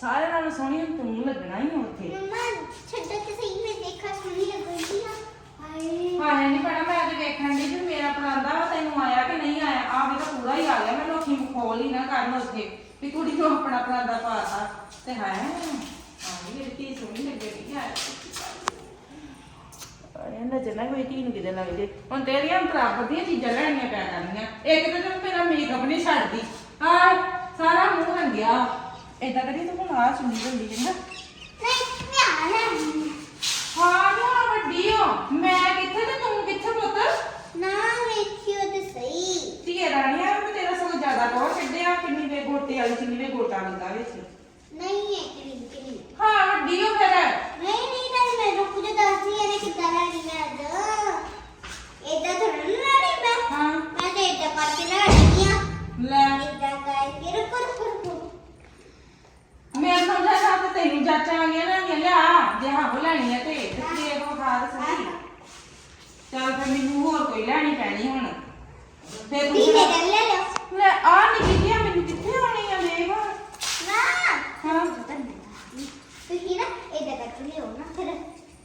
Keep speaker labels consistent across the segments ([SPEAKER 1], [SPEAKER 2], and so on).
[SPEAKER 1] ਸਾਰੇ ਨਾਲੋਂ ਸੋਹਣੀ ਹੁਣ ਤੂੰ ਲੱਗਣਾ ਹੀ ਆ ਉੱਥੇ।
[SPEAKER 2] ਮੰਮਾ ਛੱਡੋ ਤੇ ਸਹੀ ਮੈਂ ਦੇਖਾ ਸੋਹਣੀ ਲੱਗਦੀ ਆ। ਹਾਏ।
[SPEAKER 1] ਹਾਂ ਨਹੀਂ ਪੜਾ ਮੈਂ ਤੇ ਵੇਖਣ ਦੀ ਵੀ ਮੇਰਾ ਪਰਾਂਦਾ ਵਾ ਤੈਨੂੰ ਆਇਆ ਕਿ ਨਹੀਂ ਆਇਆ? ਆ ਵੀ ਤਾਂ ਪੂਰਾ ਹੀ ਆ ਗਿਆ ਮੈਂ ਲੋਕੀ ਮਖੌਲ ਹੀ ਨਾ ਕਰਨ ਉੱਥੇ ਵੀ ਕੁੜੀ ਨੂੰ ਆਪਣਾ ਪਰਾਂਦਾ ਪਾਤਾ। ਤੇ ਹੈ ਹਾਂ ਮੇਰੀ ਧੀ ਸੋਹਣੀ ਲੱਗੇਗੀ ਯਾਰ ਇਹਨਾਂ ਜਨਾ ਕੋਈ ਧੀ ਨੂੰ ਕਿਤੇ ਲੱਗਦੇ ਹੁਣ ਤੇਰੀਆਂ ਬਰਾਬਰ ਦੀਆਂ ਚੀਜ਼ਾਂ ਲੈਣੀਆਂ ਪਿਆ ਕਰਨੀਆਂ ਇੱਕ ਤਾਂ ਤੈਨੂੰ ਮੇਰਾ ਮੇਕਅਪ ਨਹੀਂ ਛੱਡਦੀ। ਆ ਸਾਰਾ ਮੂੰਹ ਰੰਗਿਆ। ਏਦਾਂ ਕਰੀ ਤੂੰ ਹੁਣ ਆ ਸੁਣੀ ਜਾਂਦੀ ਚੰਗਾ
[SPEAKER 2] ਨਹੀਂ ਮੈਂ ਆ ਲੈਣੀ
[SPEAKER 1] ਹਾਂ। ਨਾ ਵੱਡੀ ਹੋ। ਮੈਂ ਕਿੱਥੇ ਤੇ ਤੂੰ ਕਿੱਥੇ ਪੁੱਤ?
[SPEAKER 2] ਨਾ ਵੇਖਿਓ ਤੇ ਸਹੀ।
[SPEAKER 1] ਧੀਏ ਰਾਣੀਆ ਮੈਂ ਤੇਰਾ ਸਗੋਂ ਜ਼ਿਆਦਾ ਟੋਰ ਕੱਢਿਆ। ਕਿੰਨੀ ਵੇ ਗੋਟੇ ਵਾਲੀ ਕਿੰਨੀ ਵੇ ਗੋਟਾ ਲੱਗਾ ਵਿੱਚ
[SPEAKER 2] ਨਹੀਂ ਹੈ ਕਰੀਮ ਕਰੀਮ
[SPEAKER 1] ਹਾਂ ਵੱਡੀ ਹੋ ਫਿਰ
[SPEAKER 2] ਨਹੀਂ ਨਹੀਂ ਤਾਂ ਮੈਂ ਰੁਕ ਜਾ ਦੱਸਦੀ ਇਹਨੇ ਕਿੱਦਾਂ ਲੈਣੀ ਮੈਂ ਅੱਜ ਏਦਾਂ ਥੋੜਾ ਨਾ ਲੈਣੀ ਮੈਂ
[SPEAKER 1] ਹਾਂ
[SPEAKER 2] ਮੈਂ ਤੇ ਏਦਾਂ ਕਰਕੇ ਲੈਣੀ ਆ
[SPEAKER 1] ਲੈ
[SPEAKER 2] ਏਦਾਂ ਕਰਕੇ ਰੁਕ ਰੁਕ ਰੁਕ
[SPEAKER 1] ਮੈਂ ਸਮਝਿਆ ਸਾ ਤੇ ਤੈਨੂੰ ਜਾਚਾਂਗੇ ਨਾ ਕਿ ਲਿਆ ਜੇ ਹਾਂ ਉਹ ਲੈਣੀ ਹੈ ਤੇ ਤੇ ਉਹ ਖਾਦ ਸਹੀ ਚੱਲ ਫਿਰ ਮੈਨੂੰ ਹੋਰ ਕੋਈ ਲੈਣੀ ਪੈਣੀ ਹੁਣ ਫਿਰ
[SPEAKER 2] ਦੀ
[SPEAKER 1] ਤੂੰ
[SPEAKER 2] ਦੇ ਲੈ ਲਓ
[SPEAKER 1] ਲੈ ਆ ਨਿੱਕੀ ਆ ਮੈਨੂੰ ਕਿੱਥੇ ਆਉਣੀ ਆ ਵੇਖ
[SPEAKER 2] ਨਾ
[SPEAKER 1] ਹਾਂ
[SPEAKER 2] ਤੁਸੀਂ ਨਾ ਏਦਾਂ ਕਰਕੇ ਲਿਓ ਨਾ ਫਿਰ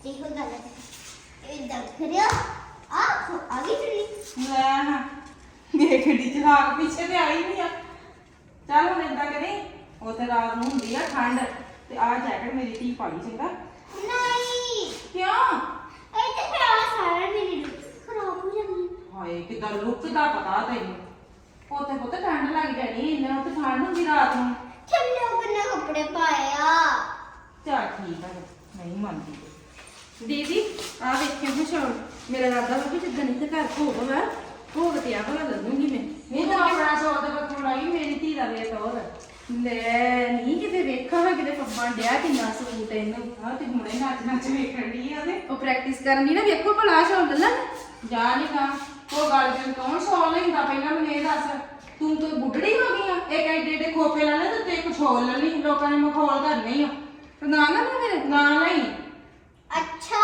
[SPEAKER 2] ਜੇ ਹੋ ਗੱਲ ਏਦਾਂ ਕਰਿਓ ਆ ਆ ਗਈ ਚੁੰਨੀ
[SPEAKER 1] ਲੈ ਹਾਂ ਵੇਖ ਡੀ ਚਲਾਕ ਪਿੱਛੇ ਤੇ ਆਈ ਨਹੀਂ ਆ। ਚੱਲ ਹੁਣ ਏਦਾਂ ਕਰੀ ਉੱਥੇ ਰਾਤ ਨੂੰ ਹੁੰਦੀ ਆ ਠੰਡ ਤੇ ਆ ਜੈਕਟ ਮੇਰੀ ਧੀ ਪਾਈ ਚੰਗਾ?
[SPEAKER 2] ਨਹੀਂ।
[SPEAKER 1] ਕਿਉਂ?
[SPEAKER 2] ਇਹ ਤੇ ਫਿਰ ਆ ਸਾਰਾ ਮੇਰੀ ਖਰਾਬ ਹੋ ਜਾਣੀ।
[SPEAKER 1] ਹਾਏ ਕਿਦਾਂ ਲੁੱਕ ਦਾ ਪਤਾ ਤੈਨੂੰ? ਉੱਥੇ ਪੁੱਤ ਠੰਡ ਲੱਗ ਜਾਣੀ ਇੰਨਾ ਉੱਥੇ ਠੰਡ ਹੁੰਦੀ ਰਾਤ ਨੂੰ।
[SPEAKER 2] ਚੱਲੋ ਬੰਨਾ ਕੱਪੜੇ ਪਾਇਆ
[SPEAKER 1] ਚੱਲ ਠੀਕ ਆ ਫਿਰ, ਨਹੀਂ ਮੰਨਦੀ। ਦੀਦੀ ਆ ਵੇਖਿਓ ਹੁਸ਼ਾਰ ਮੇਰਾ ਰਾਦਾ ਵਾ ਕਿ ਜਿੱਦਣ ਇੱਥੇ ਘਰ ਭੋਗ ਵਾ ਭੋਗ ਤੇ ਆ ਭਲਾ ਲੱਲੂਗੀ ਮੈਂ। ਨਹੀਂ ਤਾਂ ਆਪਣਾ ਸੌ ਦੇ ਬੱਕੂ ਲਾਈ ਮੇਰੀ ਧੀ ਦਾ ਵੇਖ ਹੋਰ। ਲੈ ਨਹੀਂ ਕਿਤੇ ਵੇਖਾਂ ਮੈਂ ਕਿਤੇ ਫੱਬਣ ਡਿਆ ਕਿੰਨਾ ਸੂਟ ਇਹਨੂੰ ਹਾਂ ਤੇ ਹੁਣੇ ਨੱਚ ਨੱਚ ਵੇਖਣ ਦੀ ਆ ਤੇ
[SPEAKER 3] ਉਹ ਪ੍ਰੈਕਟਿਸ ਕਰਨ ਦੀ ਨਾ ਵੇਖੋ ਭਲਾ ਸ਼ੌਲ ਲੈ
[SPEAKER 1] ਜਾ ਨਹੀਂ ਗਾ ਉਹ ਗੱਲ ਜਨ ਕੌਣ ਸੌ ਲੈਂਦਾ ਪਹਿਲਾਂ ਮੈਨੂੰ ਇਹ ਦੱਸ। ਤੂੰ ਤਾਂ ਬੁੱਢੜੀ ਹੋ ਗਈ ਆ। ਇੱਕ ਐਡੇ ਐਡੇ ਖੋਪੇ ਲੈ ਲੈ ਤੇ ਤੇ ਕੁਛ ਹੋਰ ਲੈ ਲਈ ਲੋਕਾਂ ਨੇ ਮਖੌਲ ਕਰਨੇ ਹੀ ਆ।
[SPEAKER 3] ਨਾ ਨਾ ਨਾ ਮੇਰੇ।
[SPEAKER 1] ਨਾ ਨਹੀਂ।
[SPEAKER 2] ਅੱਛਾ।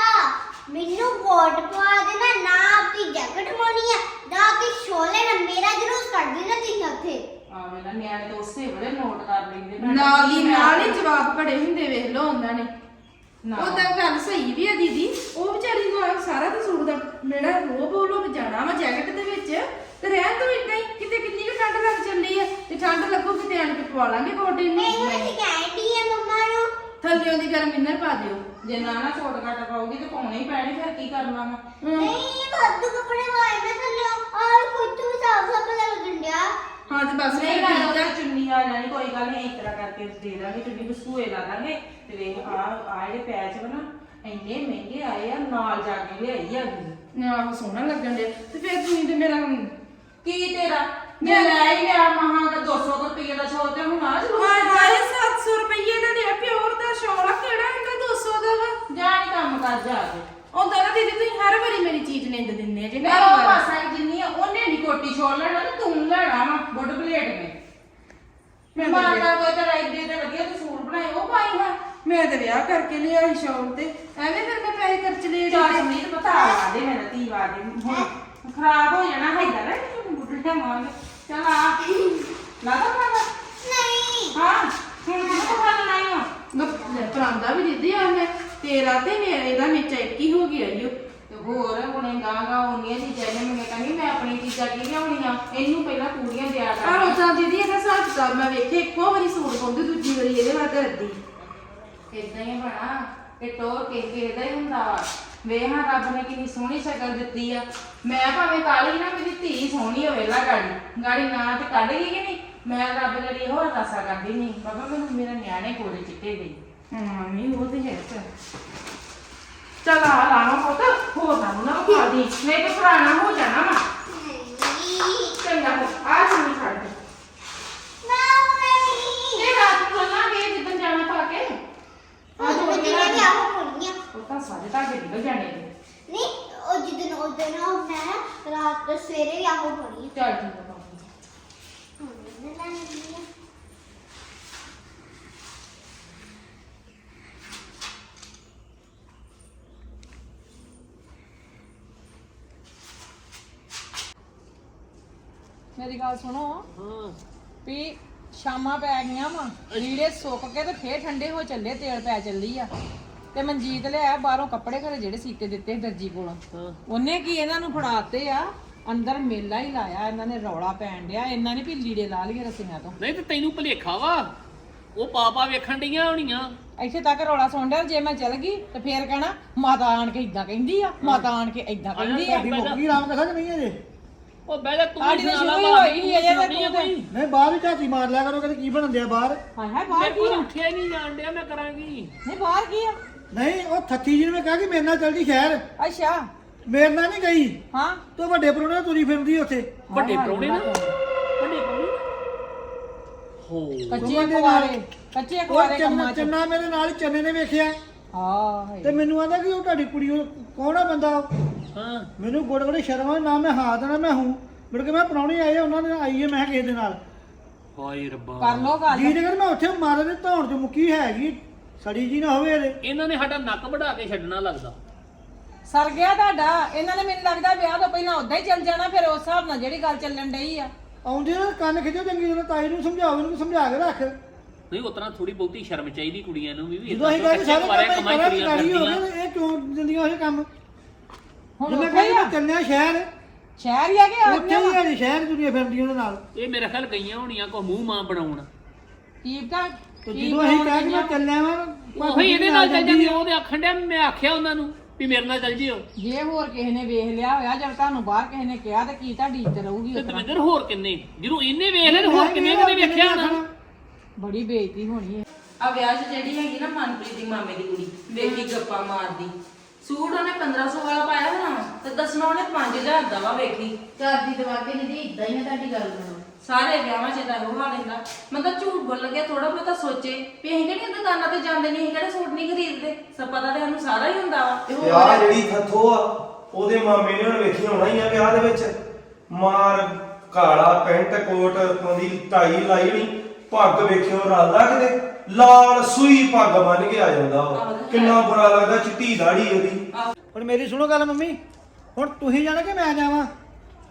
[SPEAKER 2] ਮੈਨੂੰ ਵੋਟ ਪਵਾ ਦੇਣਾ ਨਾ ਆਪਣੀ ਜੈਕਟ ਪਾਉਣੀ ਆ। ਨਾ ਕਿ ਸ਼ੋਲੇ ਨਾ ਮੇਰਾ ਜਲੂਸ ਕੱਢ ਦੇਣਾ ਤੁਸੀਂ ਉੱਥੇ।
[SPEAKER 1] ਆ ਵੇਲਾ ਨਿਆਣੇ ਤਾਂ ਉਸੇ ਵੇਲੇ ਨੋਟ ਕਰ ਲੈਂਦੇ ਭੈਣ
[SPEAKER 3] ਨਾਲ ਹੀ
[SPEAKER 1] ਮੈਂ
[SPEAKER 3] ਨਾਲ ਹੀ ਜਵਾਬ ਘੜੇ ਹੁੰਦੇ ਵੇਖ ਲਓ ਉਹਨਾਂ ਨੇ।
[SPEAKER 1] ਨਾ।
[SPEAKER 3] ਉਹ ਤਾਂ ਗੱਲ ਸਹੀ ਵੀ ਆ ਦੀਦੀ ਉਹ ਵਿਚਾਰੀ ਨੂੰ ਸਾਰਾ ਤਾਂ ਸੂਟ ਦਾ ਮੇਰਾ ਰੋਬ ਬੋਲੋ ਕੇ ਜਾਣਾ ਵਾ ਜੈਕਟ ਦੇ ਵਿੱਚ ਤੇ ਰਹਿਣ ਤੋਂ ਇਦਾਂ ਹੀ ਕਿਤੇ ਕਿੰਨੀ ਕੁ ਠੰਡ ਲੱਗ ਚੱਲੀ ਆ। ਤੇ ਠੰਡ ਲੱਗੂਗੀ ਤੇ ਆਣ ਕੇ ਪਵਾ ਲਾਂਗੇ ਕੋਟੇ ਨੂੰ
[SPEAKER 2] ਮੈਂ ਉਹ ਤੇ ਕਹਿੰਦੀ ਆ ਮੰਮਾ ਨੂੰ।
[SPEAKER 3] ਥੱਲਿਓਂ ਦੀ ਗਰਮ ਇੰਨਰ ਪਾ ਦਿਓ।
[SPEAKER 1] ਜੇ ਨਾ ਨਾ ਛੋਟ ਕੱਟ ਪਾਉਗੀ ਤੇ ਪਾਉਣੇ ਹੀ ਪੈਣੇ ਫਿਰ ਕੀ ਕਰਨਾ ਵਾ
[SPEAKER 3] ਹਮ।
[SPEAKER 2] ਨਹੀਂ ਵਾਧੂ ਕੱਪੜੇ ਵਾਏ ਮੈਂ ਥੱਲੇ। ਆ ਖੁਦ ਤੋਂ ਸਾਫ਼ ਸਾਫ਼ ਲੱਗਣ ਡਿਆ।
[SPEAKER 3] ਹਾਂ ਤੇ ਬਸ
[SPEAKER 1] ਨਹੀਂ
[SPEAKER 3] ਫਿਰ
[SPEAKER 1] ਗੱਲ
[SPEAKER 3] ਠੀਕ ਆ।
[SPEAKER 1] ਉਹਦੀ ਚੁੰਨੀ ਆ ਜਾਣੀ ਕੋਈ ਗੱਲ ਨਹੀਂ ਇਸ ਤਰ੍ਹਾਂ ਕਰਕੇ ਦੇ ਦਾਂਗੇ ਚੁੰਨੀ ਬਸੂਏ ਲਾ ਦਾਂਗੇ। ਤੇ ਵੇਖ ਆ ਆ ਜਿਹੜੇ ਪੈਚ ਵਾ ਨਾ ਇੰਨੇ ਮਹਿੰਗੇ ਆਏ ਆ ਨਾਲ ਜਾ ਕੇ ਲਿਆਈ ਆ
[SPEAKER 3] ਆਹੋ ਸੋਹਣਾ ਲੱਗਣ ਦੇ ਤੇ ਫਿਰ ਤੁਸੀਂ ਤੇ ਮੇਰਾ
[SPEAKER 1] ਕੀ ਤੇਰਾ? ਮੈਂ ਲੈ ਹੀ ਲਿਆ ਮਹਾਂ ਦਾ 200 ਰੁਪਏ ਦਾ ਤੇ ਹੁਣ ਆ ਜ਼ਰੂਰ
[SPEAKER 3] ਹਾਏ ਹਾਏ 700 ਰੁਪਏ ਦਾ ਦੇ ਪਿਓਰ ਦਾ ਸ਼ੌਲ ਆ ਕਿਹੜਾ ਹੈਗਾ 200 ਦਾ ਵਾ?
[SPEAKER 1] ਜਾ ਨੀ ਕੰਮ ਕਰ ਜਾ ਕੇ।
[SPEAKER 3] ਉਹਦਾ ਨਾ ਦੀਦੀ ਤੁਸੀਂ ਹਰ ਵਾਰੀ ਮੇਰੀ ਚੀਜ਼ ਨਿੰਦ ਦਿੰਦੇ ਆ ਜੇ
[SPEAKER 1] ਮੈਂ ਉਹ ਪਾਸਾ ਜਿੰਨੀ ਆ ਉਹਨੇ ਨਹੀਂ ਕੋਟੀ ਛੋੜ ਲੈਣਾ ਤੇ ਤੂੰ ਲੈਣਾ ਵਾ ਗੁੱਡ ਪਲੇਟ ਨੇ ਮੈਂ
[SPEAKER 3] ਮੈਂ ਤਾਂ
[SPEAKER 1] ਮਾਰਦਾ ਕੋਈ ਤਾਂ ਰਾਈਡੇ ਤੇ ਵਧੀਆ ਤੂੰ ਸੂਟ ਬਣਾਏ ਉਹ ਪਾਈ ਹਾਂ
[SPEAKER 3] ਮੈਂ ਤੇ ਵਿਆਹ ਕਰਕੇ ਲਿਆ ਸੀ ਸ਼ੌਲ ਤੇ ਐਵੇਂ ਫਿਰ ਮੈਂ ਪੈਸੇ ਖਰਚ ਲਏ
[SPEAKER 1] ਚਾਰ ਸਮੀਤ ਪਤਾ ਆ ਦੇ ਮੇਰਾ ਧੀ ਵਾਦੇ ਹੁਣ ਖਰਾਬ ਹੋ ਜਾਣਾ ਹੈਗਾ ਨਾ ਤੂੰ ਬੁੱਢਾ ਮੰਗ ਚਲ ਆ। ਲਾਦਾ ਪਾਦਾ
[SPEAKER 2] ਨਹੀਂ।
[SPEAKER 1] ਹਾਂ ਹੁਣ ਕਿਹਨੂੰ ਖਾਣਾ ਨਹੀਂ ਆ
[SPEAKER 3] ਪਰਾਂਦਾ ਵੀ ਦਿੱਦੀ ਆ ਮੈਂ ਤੇਰਾ ਤੇ ਮੇਰਾ ਇਹਦਾ ਮੇਚਾ ਇੱਕ ਹੀ ਹੋ ਗਿਆ ਈਓ
[SPEAKER 1] ਤੇ ਹੋਰ ਹੁਣੇ ਗਾਂਗਾ ਉਹਨੀਆਂ ਚੀਜ਼ਾਂ ਨੇ ਮੈਂ ਕਹਿੰਦੀ ਮੈਂ ਆਪਣੀ ਚੀਜ਼ਾਂ ਕੀ ਲਿਆਉਣੀਆਂ? ਇਹਨੂੰ ਪਹਿਲਾਂ ਪੂਰੀਆਂ ਦਿਆ ਕਰ।
[SPEAKER 3] ਉਦਾਂ ਦੀਦੀ ਇਹਦਾ ਹਿਸਾਬ ਕਿਤਾਬ ਮੈਂ ਵੇਖੇ ਇੱਕੋ ਵਾਰੀ ਸੂਟ ਪਾਉਂਦੀ ਦੂਜੀ ਵਾਰੀ ਇਹਦੇ ਵੱਲ ਕਰਦੀ
[SPEAKER 1] ਇਦਾਂ ਹੀ ਬਣਾ ਇਹ ਟੋਰ ਕੇ ਕਿਹਦਾ ਹੀ ਹੁੰਦਾ ਵਾ। ਵੇਹਾਂ ਰੱਬ ਨੇ ਕਿੰਨੀ ਸੋਹਣੀ ਸ਼ਕਲ ਦਿੱਤੀ ਆ। ਮੈਂ ਭਾਵੇਂ ਕਾਲੀ ਨਾ ਮੇਰੀ ਧੀ ਸੋਹਣੀ ਹੋਵੇ ਲਾ ਗਾੜੀ। ਗਾੜੀ ਨਾ ਤੇ ਕੱਢ ਗਈ ਕਿ ਨਹੀਂ? ਮੈਂ ਰੱਬ ਦੇ ਲਈ ਹੋਰ ਅਰਦਾਸਾਂ ਕਰਦੀ ਨਹੀਂ ਬਾਬਾ ਮੈਨੂੰ ਮੇਰਾ ਨਿਆਣੇ ਕੋਲੇ ਚਿੱਟੇ ਦੇ।
[SPEAKER 3] ਹਾਂ ਨਹੀਂ ਉਹ ਤੇ ਹੈ ਚੱਲ
[SPEAKER 1] ਚਲ ਆ ਲਾਣਾ ਪੁੱਤ ਹੋਰ ਨਾ ਨਾ ਖਾ ਦੀ ਨਹੀਂ ਤੇ ਪੁਰਾਣਾ ਹੋ ਜਾਣਾ ਵਾ।
[SPEAKER 2] ਨਹੀਂ
[SPEAKER 1] ਚੰਗਾ ਆ ਸੁਣੀ ਛੱਡ ਦੇ ਇਹ ਰਾਤ ਨੂੰ ਚੱਲਾਂਗੇ ਜਿੱਦਣ ਜਾਣਾ ਪਾ ਕੇ।
[SPEAKER 2] ਉਹ ਵੀ ਆਹੋ ਹੋਣੀਆਂ
[SPEAKER 1] ਉਹ ਤਾਂ ਸਾਰੇ ਤੁਹਾਡੇ ਨਿਕਲ ਜਾਣੇ ਨੇ।
[SPEAKER 2] ਨਹੀਂ ਉਹ ਜਿੱਦਨ ਉਦੋਂ ਨਾ ਮੈਂ ਰਾਤ ਤੋਂ ਸਵੇਰੇ ਆਹੋ ਹੋਣੀ
[SPEAKER 1] ਚੱਲ ਠੀਕ ਆ ਬਾਬਾ
[SPEAKER 2] ਹੁਣ ਮੈਂ ਲੈ ਲੈਂਦੀ ਆ
[SPEAKER 4] ਮੇਰੀ ਗੱਲ ਸੁਣੋ। ਹਾਂ। ਵੀ ਸ਼ਾਮਾਂ ਪੈ ਗਈਆਂ ਵਾ ਲੀੜੇ ਸੁੱਕ ਕੇ ਤੇ ਫੇਰ ਠੰਡੇ ਹੋ ਚੱਲੇ ਤੇਲ ਪੈ ਚੱਲੀ ਆ। ਤੇ ਮਨਜੀਤ ਲਿਆ ਬਾਹਰੋਂ ਕੱਪੜੇ ਘਰੇ ਜਿਹੜੇ ਸੀਤੇ ਦਿੱਤੇ ਦਰਜੀ ਕੋਲੋਂ। ਉਹਨੇ ਕੀ ਇਹਨਾਂ ਨੂੰ ਫੜਾਤੇ ਆ? ਅੰਦਰ ਮੇਲਾ ਹੀ ਲਾਇਆ ਇਹਨਾਂ ਨੇ ਰੌਲਾ ਪੈਣ ਡਿਆ ਇਹਨਾਂ ਨੇ ਵੀ ਲੀੜੇ ਲਾ ਲਈਏ ਰਸੀਆਂ ਤੋਂ।
[SPEAKER 5] ਨਹੀਂ ਤੇ ਤੈਨੂੰ ਭਲੇਖਾ ਵਾ ਉਹ ਪਾਪਾ ਵੇਖਣ ਡੀਆਂ ਹੋਣੀਆਂ।
[SPEAKER 4] ਇੱਥੇ ਤੱਕ ਰੌਲਾ ਸੁਣ ਡਿਆ ਜੇ ਮੈਂ ਚਲ ਗਈ ਤੇ ਫੇਰ ਕਹਿਣਾ ਮਾਤਾ ਆਣ ਕੇ ਇਦਾਂ ਕਹਿੰਦੀ ਆ ਮਾਤਾ ਆਣ ਕੇ ਇਦਾਂ ਕਹਿੰਦੀ ਆ।
[SPEAKER 6] ਕੀ ਰਾਮ ਕਥਾ ਕਿ ਨਹੀਂ ਅਜੇ
[SPEAKER 5] ਉਹ ਬਹਿ ਜਾ ਤੂੰ
[SPEAKER 4] ਸਾਡੀ ਤਾਂ
[SPEAKER 5] ਸੁਣਾ
[SPEAKER 4] ਸ਼ੁਰੂ ਹੀ ਹੋਈ ਸੀ ਅਜੇ ਤੱਕ ਤੂੰ ਤੇ-
[SPEAKER 5] ਕੋਈ।
[SPEAKER 6] ਨਹੀਂ ਬਾਹਰ ਹੀ ਝਾਤੀ ਮਾਰ ਲਿਆ ਕਰੋ ਕਦੇ ਕੀ ਬਣਨ ਦਿਆ ਬਾਹਰ?
[SPEAKER 4] ਹਾਏ ਹਾਏ ਬਾਹਰ ਕੀ ਆ?
[SPEAKER 5] ਉੱਠਿਆ ਨਹੀਂ ਜਾਣ ਡਿਆ ਮੈਂ ਕਰਾਂਗੀ।
[SPEAKER 4] ਨਹੀਂ ਬਾਹਰ ਕੀ ਆ?
[SPEAKER 6] ਨਹੀਂ ਉਹ ਥੱਥੀ ਜੀ ਨੇ ਮੈਂ ਕਿਹਾ ਕਿ ਮੇਰੇ ਨਾਲ ਚੱਲ ਜੀ ਸ਼ਹਿਰ।
[SPEAKER 4] ਅੱਛਾ।
[SPEAKER 6] ਮੇਰੇ ਨਾਲ ਨਹੀਂ ਗਈ।
[SPEAKER 4] ਹਾਂ।
[SPEAKER 6] ਤੂੰ ਵੱਡੇ ਪਰੋਣੇ ਨਾਲ ਤੁਰੀ ਫਿਰਦੀ ਉੱਥੇ।
[SPEAKER 5] ਵੱਡੇ
[SPEAKER 4] ਹਾਏ
[SPEAKER 5] ਪ੍ਰਾਹੁਣੇ ਨਾ। ਵੱਡੇ ਪ੍ਰਾਹੁਣੇ ਹੋ।
[SPEAKER 4] ਕੱਚੇ। ਕੁਆਰੇ ਕੱਚੇ
[SPEAKER 6] ਉਹ
[SPEAKER 4] ਕੁਆਰੇ
[SPEAKER 6] ਚੰਨਾ
[SPEAKER 4] ਕੰਮਾਂ ਚ।
[SPEAKER 6] ਚੰਨਾ ਮੇਰੇ ਨਾਲ ਹੀ ਚੰਨੇ ਨੇ ਵੇਖਿਆ।
[SPEAKER 4] ਹਾਂ
[SPEAKER 6] ਤੇ ਮੈਨੂੰ ਆਂਦਾ ਕਿ ਉਹ ਤੁਹਾਡੀ ਕੁੜੀ ਉਹ ਕੌਣ ਆ ਬੰਦਾ? ਉਹ?
[SPEAKER 5] ਹਾਂ।
[SPEAKER 6] ਮੈਨੂੰ ਗੋੜੇ ਗੋੜੇ ਸ਼ਰਮ ਆ ਨਾ ਮੈਂ ਹਾਂ ਨਾ ਮੈਂ ਹੂੰ। ਮੁੜ ਕੇ ਮੈਂ ਪ੍ਰਾਹੁਣੇ ਆਏ ਉਹਨਾਂ ਦੇ ਨਾਲ ਆਈ ਹੈ ਮੈਂ ਕਿਹਾ ਕਿਸੇ ਦੇ ਨਾਲ।
[SPEAKER 5] ਹਾਏ ਰੱਬਾ।
[SPEAKER 4] ਕਰ ਲੋ ਗੱਲ।
[SPEAKER 6] ਜੀ ਨੇ ਮੈਂ ਉੱਥੇ ਮਾਰੇ ਦੇ ਧੌਣ ਚ ਮੁੱਕੀ ਹੈਗੀ। ਸੜੀ ਜੀ ਨਾ ਹੋਵੇ ਇਹਦੇ।
[SPEAKER 5] ਇਹਨਾਂ ਨੇ ਸਾਡਾ ਨੱਕ ਵਢਾ ਕੇ ਛੱਡਣਾ ਲੱਗਦਾ।
[SPEAKER 4] ਸਰ ਗਿਆ ਤੁਹਾਡਾ? ਇਹਨਾਂ ਨੇ ਮੈਨੂੰ ਲੱਗਦਾ ਵਿਆਹ ਤੋਂ ਪਹਿਲਾਂ ਉਦਾਂ ਹੀ ਚੱਲ ਜਾਣਾ ਫਿਰ ਉਸ ਹਿਸਾਬ ਨਾਲ ਜਿਹੜੀ ਗੱਲ ਚੱਲਣ ਡਈ ਆ।
[SPEAKER 6] ਆਉਂਦੇ ਨਾ ਕੰਨ ਖਿੱਚੋ ਚੰਗੀ ਤਰ੍ਹਾਂ ਤਾਈ ਨੂੰ ਸਮਝਾਓ ਇਹਨੂੰ ਸਮਝਾ ਕੇ ਰੱਖ।
[SPEAKER 5] ਨਹੀਂ ਉਤਨਾ ਥੋੜੀ ਬਹੁਤੀ ਸ਼ਰਮ ਚਾਹੀਦੀ ਕੁੜੀਆਂ ਨੂੰ ਵੀ
[SPEAKER 6] ਜਦੋਂ ਅਸੀਂ ਕਹਿੰਦੇ ਸਾਰੇ ਕੰਮ ਕਰਾਂਗੇ ਇਹ ਕਿਉਂ ਦਿੰਦੀਆਂ ਉਹ ਕੰਮ?
[SPEAKER 4] ਹੁਣ
[SPEAKER 6] ਜਿਵੇਂ ਕਹਿੰਦੇ
[SPEAKER 4] ਆ।
[SPEAKER 6] ਚੱਲਿਆ ਸ਼ਹਿਰ।
[SPEAKER 4] ਸ਼ਹਿਰ ਹੀ ਆ ਕਿ
[SPEAKER 6] ਉੱਥੇ ਹੀ ਹੈ ਸ਼ਹਿਰ ਦੁਨੀਆ ਫਿਰਦੀ ਉਹਦੇ ਨਾਲ।
[SPEAKER 5] ਇਹ ਮੇਰੇ ਖਿਆਲ ਗਈਆਂ ਹੋਣੀਆਂ ਕੋ ਮੂੰਹ ਮਾਂ ਬਣਾਉਣ।
[SPEAKER 4] ਠੀਕ ਆ
[SPEAKER 6] ਤੇ ਜਦੋਂ ਅਸੀਂ ਕਹਿ ਕੇ ਮੈਂ ਚੱਲਿਆ ਵਾਂ
[SPEAKER 5] ਉਹੀ ਇਹਦੇ ਨਾਲ ਚੱਲ ਜਾਂਦੀ ਉਹਦੇ ਆਖਣ ਡਿਆ ਮੈਂ ਆਖਿਆ ਉਹਨਾਂ ਨੂੰ। ਵੀ ਮੇਰੇ ਨਾਲ ਚੱਲ ਜਿਓ।
[SPEAKER 4] ਜੇ ਹੋਰ ਕਿਸੇ ਨੇ ਵੇਖ ਲਿਆ ਹੋਇਆ ਜਦ ਤੁਹਾਨੂੰ ਬਾਹਰ ਕਿਸੇ ਨੇ ਕਿਹਾ ਤੇ ਕੀ ਤੁਹਾਡੀ ਇੱਜ਼ਤ ਰਹੂਗੀ
[SPEAKER 5] ਤੇ
[SPEAKER 4] ਉਸ ਤਰ੍ਹਾਂ?
[SPEAKER 5] ਦਵਿੰਦਰ ਹੋਰ ਕਿੰਨੇ? ਜਦੋਂ ਇਹਨੇ ਵੇਖ ਲਿਆ ਤੇ ਹੋਰ ਕਿੰਨੇ ਕਿਤੇ ਵੇਖਿਆ ਹੋਣਾ।
[SPEAKER 4] ਬੜੀ ਬੇਇੱਜ਼ਤੀ ਹੋਣੀ ਹੈ।
[SPEAKER 1] ਆ ਵਿਆਹ 'ਚ ਜਿਹੜੀ ਹੈਗੀ ਨਾ ਮਨਪ੍ਰੀਤ ਦੀ ਮਾਮੇ ਦੀ ਕੁੜੀ ਵੇਖੀ ਗੱਪਾਂ ਮਾਰਦੀ। ਸੂਟ ਉਹਨੇ 1500 ਵਾਲਾ ਪਾਇਆ ਹੋਣਾ ਤੇ ਦੱਸਣਾ ਉਹਨੇ 5000 ਦਾ ਵਾ ਵੇਖੀ।
[SPEAKER 3] ਘਰ ਦੀ ਦਵਾ ਕੇ ਦੀਦੀ ਇਦਾਂ ਹੀ ਆ ਤੁਹਾਡੀ ਗੱਲ ਨੂੰ
[SPEAKER 1] ਸਾਰੇ ਵਿਆਹਾਂ 'ਚ ਤਾਂ ਉਹ ਹਾਲ ਹੁੰਦਾ ਮਤਲਬ ਝੂਠ ਬੋਲ ਲੱਗਿਆ ਥੋੜਾ ਬਹੁਤਾ ਸੋਚੇ ਵੀ ਅਸੀਂ ਕਿਹੜੀਆਂ ਦੁਕਾਨਾਂ ਤੇ ਜਾਂਦੇ ਨਹੀਂ ਅਸੀਂ ਕਿਹੜੇ ਸੂਟ ਨਹੀਂ ਖਰੀਦਦੇ? ਸਭ ਪਤਾ ਤੇ ਸਾਨੂੰ ਸਾਰਾ ਹੀ ਹੁੰਦਾ ਵਾ।
[SPEAKER 3] ਤੇ
[SPEAKER 7] ਆਹ ਜਿਹੜੀ ਥੱਥੋ ਆ ਉਹਦੇ ਮਾਮੇ ਨੇ ਹੁਣ ਵੇਖੀ ਹੋਣਾ ਹੀ ਆ ਵਿਆਹ ਦੇ ਵਿੱਚ। ਮਾਰ ਕਾਲਾ ਪੈਂਟ ਕੋਟ ਪਾਉਂਦੀ ਟਾਈ ਲਾਈ ਨਹੀਂ ਪੱਗ ਵੇਖਿਓ ਰਲਦਾ ਕਿਤੇ ਲਾਲ ਸੂਈ ਪੱਗ ਬੰਨ ਕੇ ਆ ਜਾਂਦਾ ਉਹ। ਕਿੰਨਾ ਬੁਰਾ ਲੱਗਦਾ ਚਿੱਟੀ ਦਾੜੀ ਉਹਦੀ।
[SPEAKER 6] ਹੁਣ ਮੇਰੀ ਸੁਣੋ ਗੱਲ ਮੰਮੀ ਹੁਣ ਤੁਸੀਂ ਜਾਣਾ ਕਿ ਮੈਂ ਜਾਵਾਂ?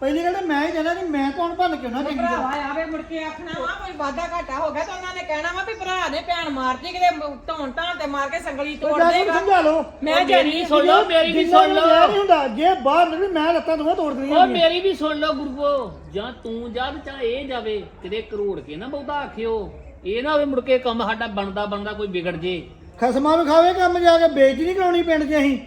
[SPEAKER 6] ਪਹਿਲੀ ਗੱਲ ਤਾਂ ਮੈਂ ਹੀ ਜਾਣਾ ਕਿ ਮੈਂ ਕੌਣ ਭੰਨ ਕੇ ਉਹਨਾਂ ਚੰਗੀ ਤਰ੍ਹਾਂ
[SPEAKER 4] ਭਰਾਵਾ ਆਵੇ ਮੁੜ ਕੇ ਆਖਣਾ ਵਾ ਕੋਈ ਵਾਦਾ ਘਾਟਾ ਹੋ ਗਿਆ ਤਾਂ ਉਹਨਾਂ ਨੇ ਕਹਿਣਾ ਵਾ ਵੀ ਭਰਾ ਨੇ ਭੈਣ ਮਾਰਤੀ ਕਿਤੇ ਧੌਣ ਧਾਣ ਤੇ ਮਾਰ ਕੇ ਸੰਗਲੀ ਤੋੜ
[SPEAKER 6] ਜਾ ਕੇ
[SPEAKER 4] ਦੇਗਾ।
[SPEAKER 6] ਸਮਝਾ ਲਓ।
[SPEAKER 4] ਮੈਂ ਜਾਨੀ
[SPEAKER 5] ਸੁਣ ਲਓ ਮੇਰੀ ਵੀ ਸੁਣ ਲਓ।
[SPEAKER 6] ਨਹੀਂ ਹੁੰਦਾ ਜੇ ਬਾਹਰ ਨਿਕਲੀ ਮੈਂ ਲੱਤਾਂ ਦੋਵਾਂ ਤੋੜ ਦੇਣੀਆਂ
[SPEAKER 5] ਉਹ ਮੇਰੀ ਵੀ ਸੁਣ ਲਓ ਗੁਰੂਓ ਜਾਂ ਤੂੰ ਜਦ ਚਾ ਇਹ ਜਾਵੇ ਕਿਤੇ ਕਰੋੜ ਕੇ ਨਾ ਬਹੁਤਾ ਆਖਿਓ। ਇਹ ਨਾ ਹੋਵੇ ਮੁੜ ਕੇ ਕੰਮ ਸਾਡਾ ਬਣਦਾ ਬਣਦਾ ਕੋਈ ਵਿਗੜ ਜੇ।
[SPEAKER 6] ਖਸਮਾਂ ਨੂੰ ਖਾਵੇ ਕੰਮ ਜਾ ਕੇ ਬੇਇੱਜ਼ਤੀ ਨਹੀਂ ਕਰਾਉਣੀ ਪਿੰਡ 'ਚ ਅਸੀਂ।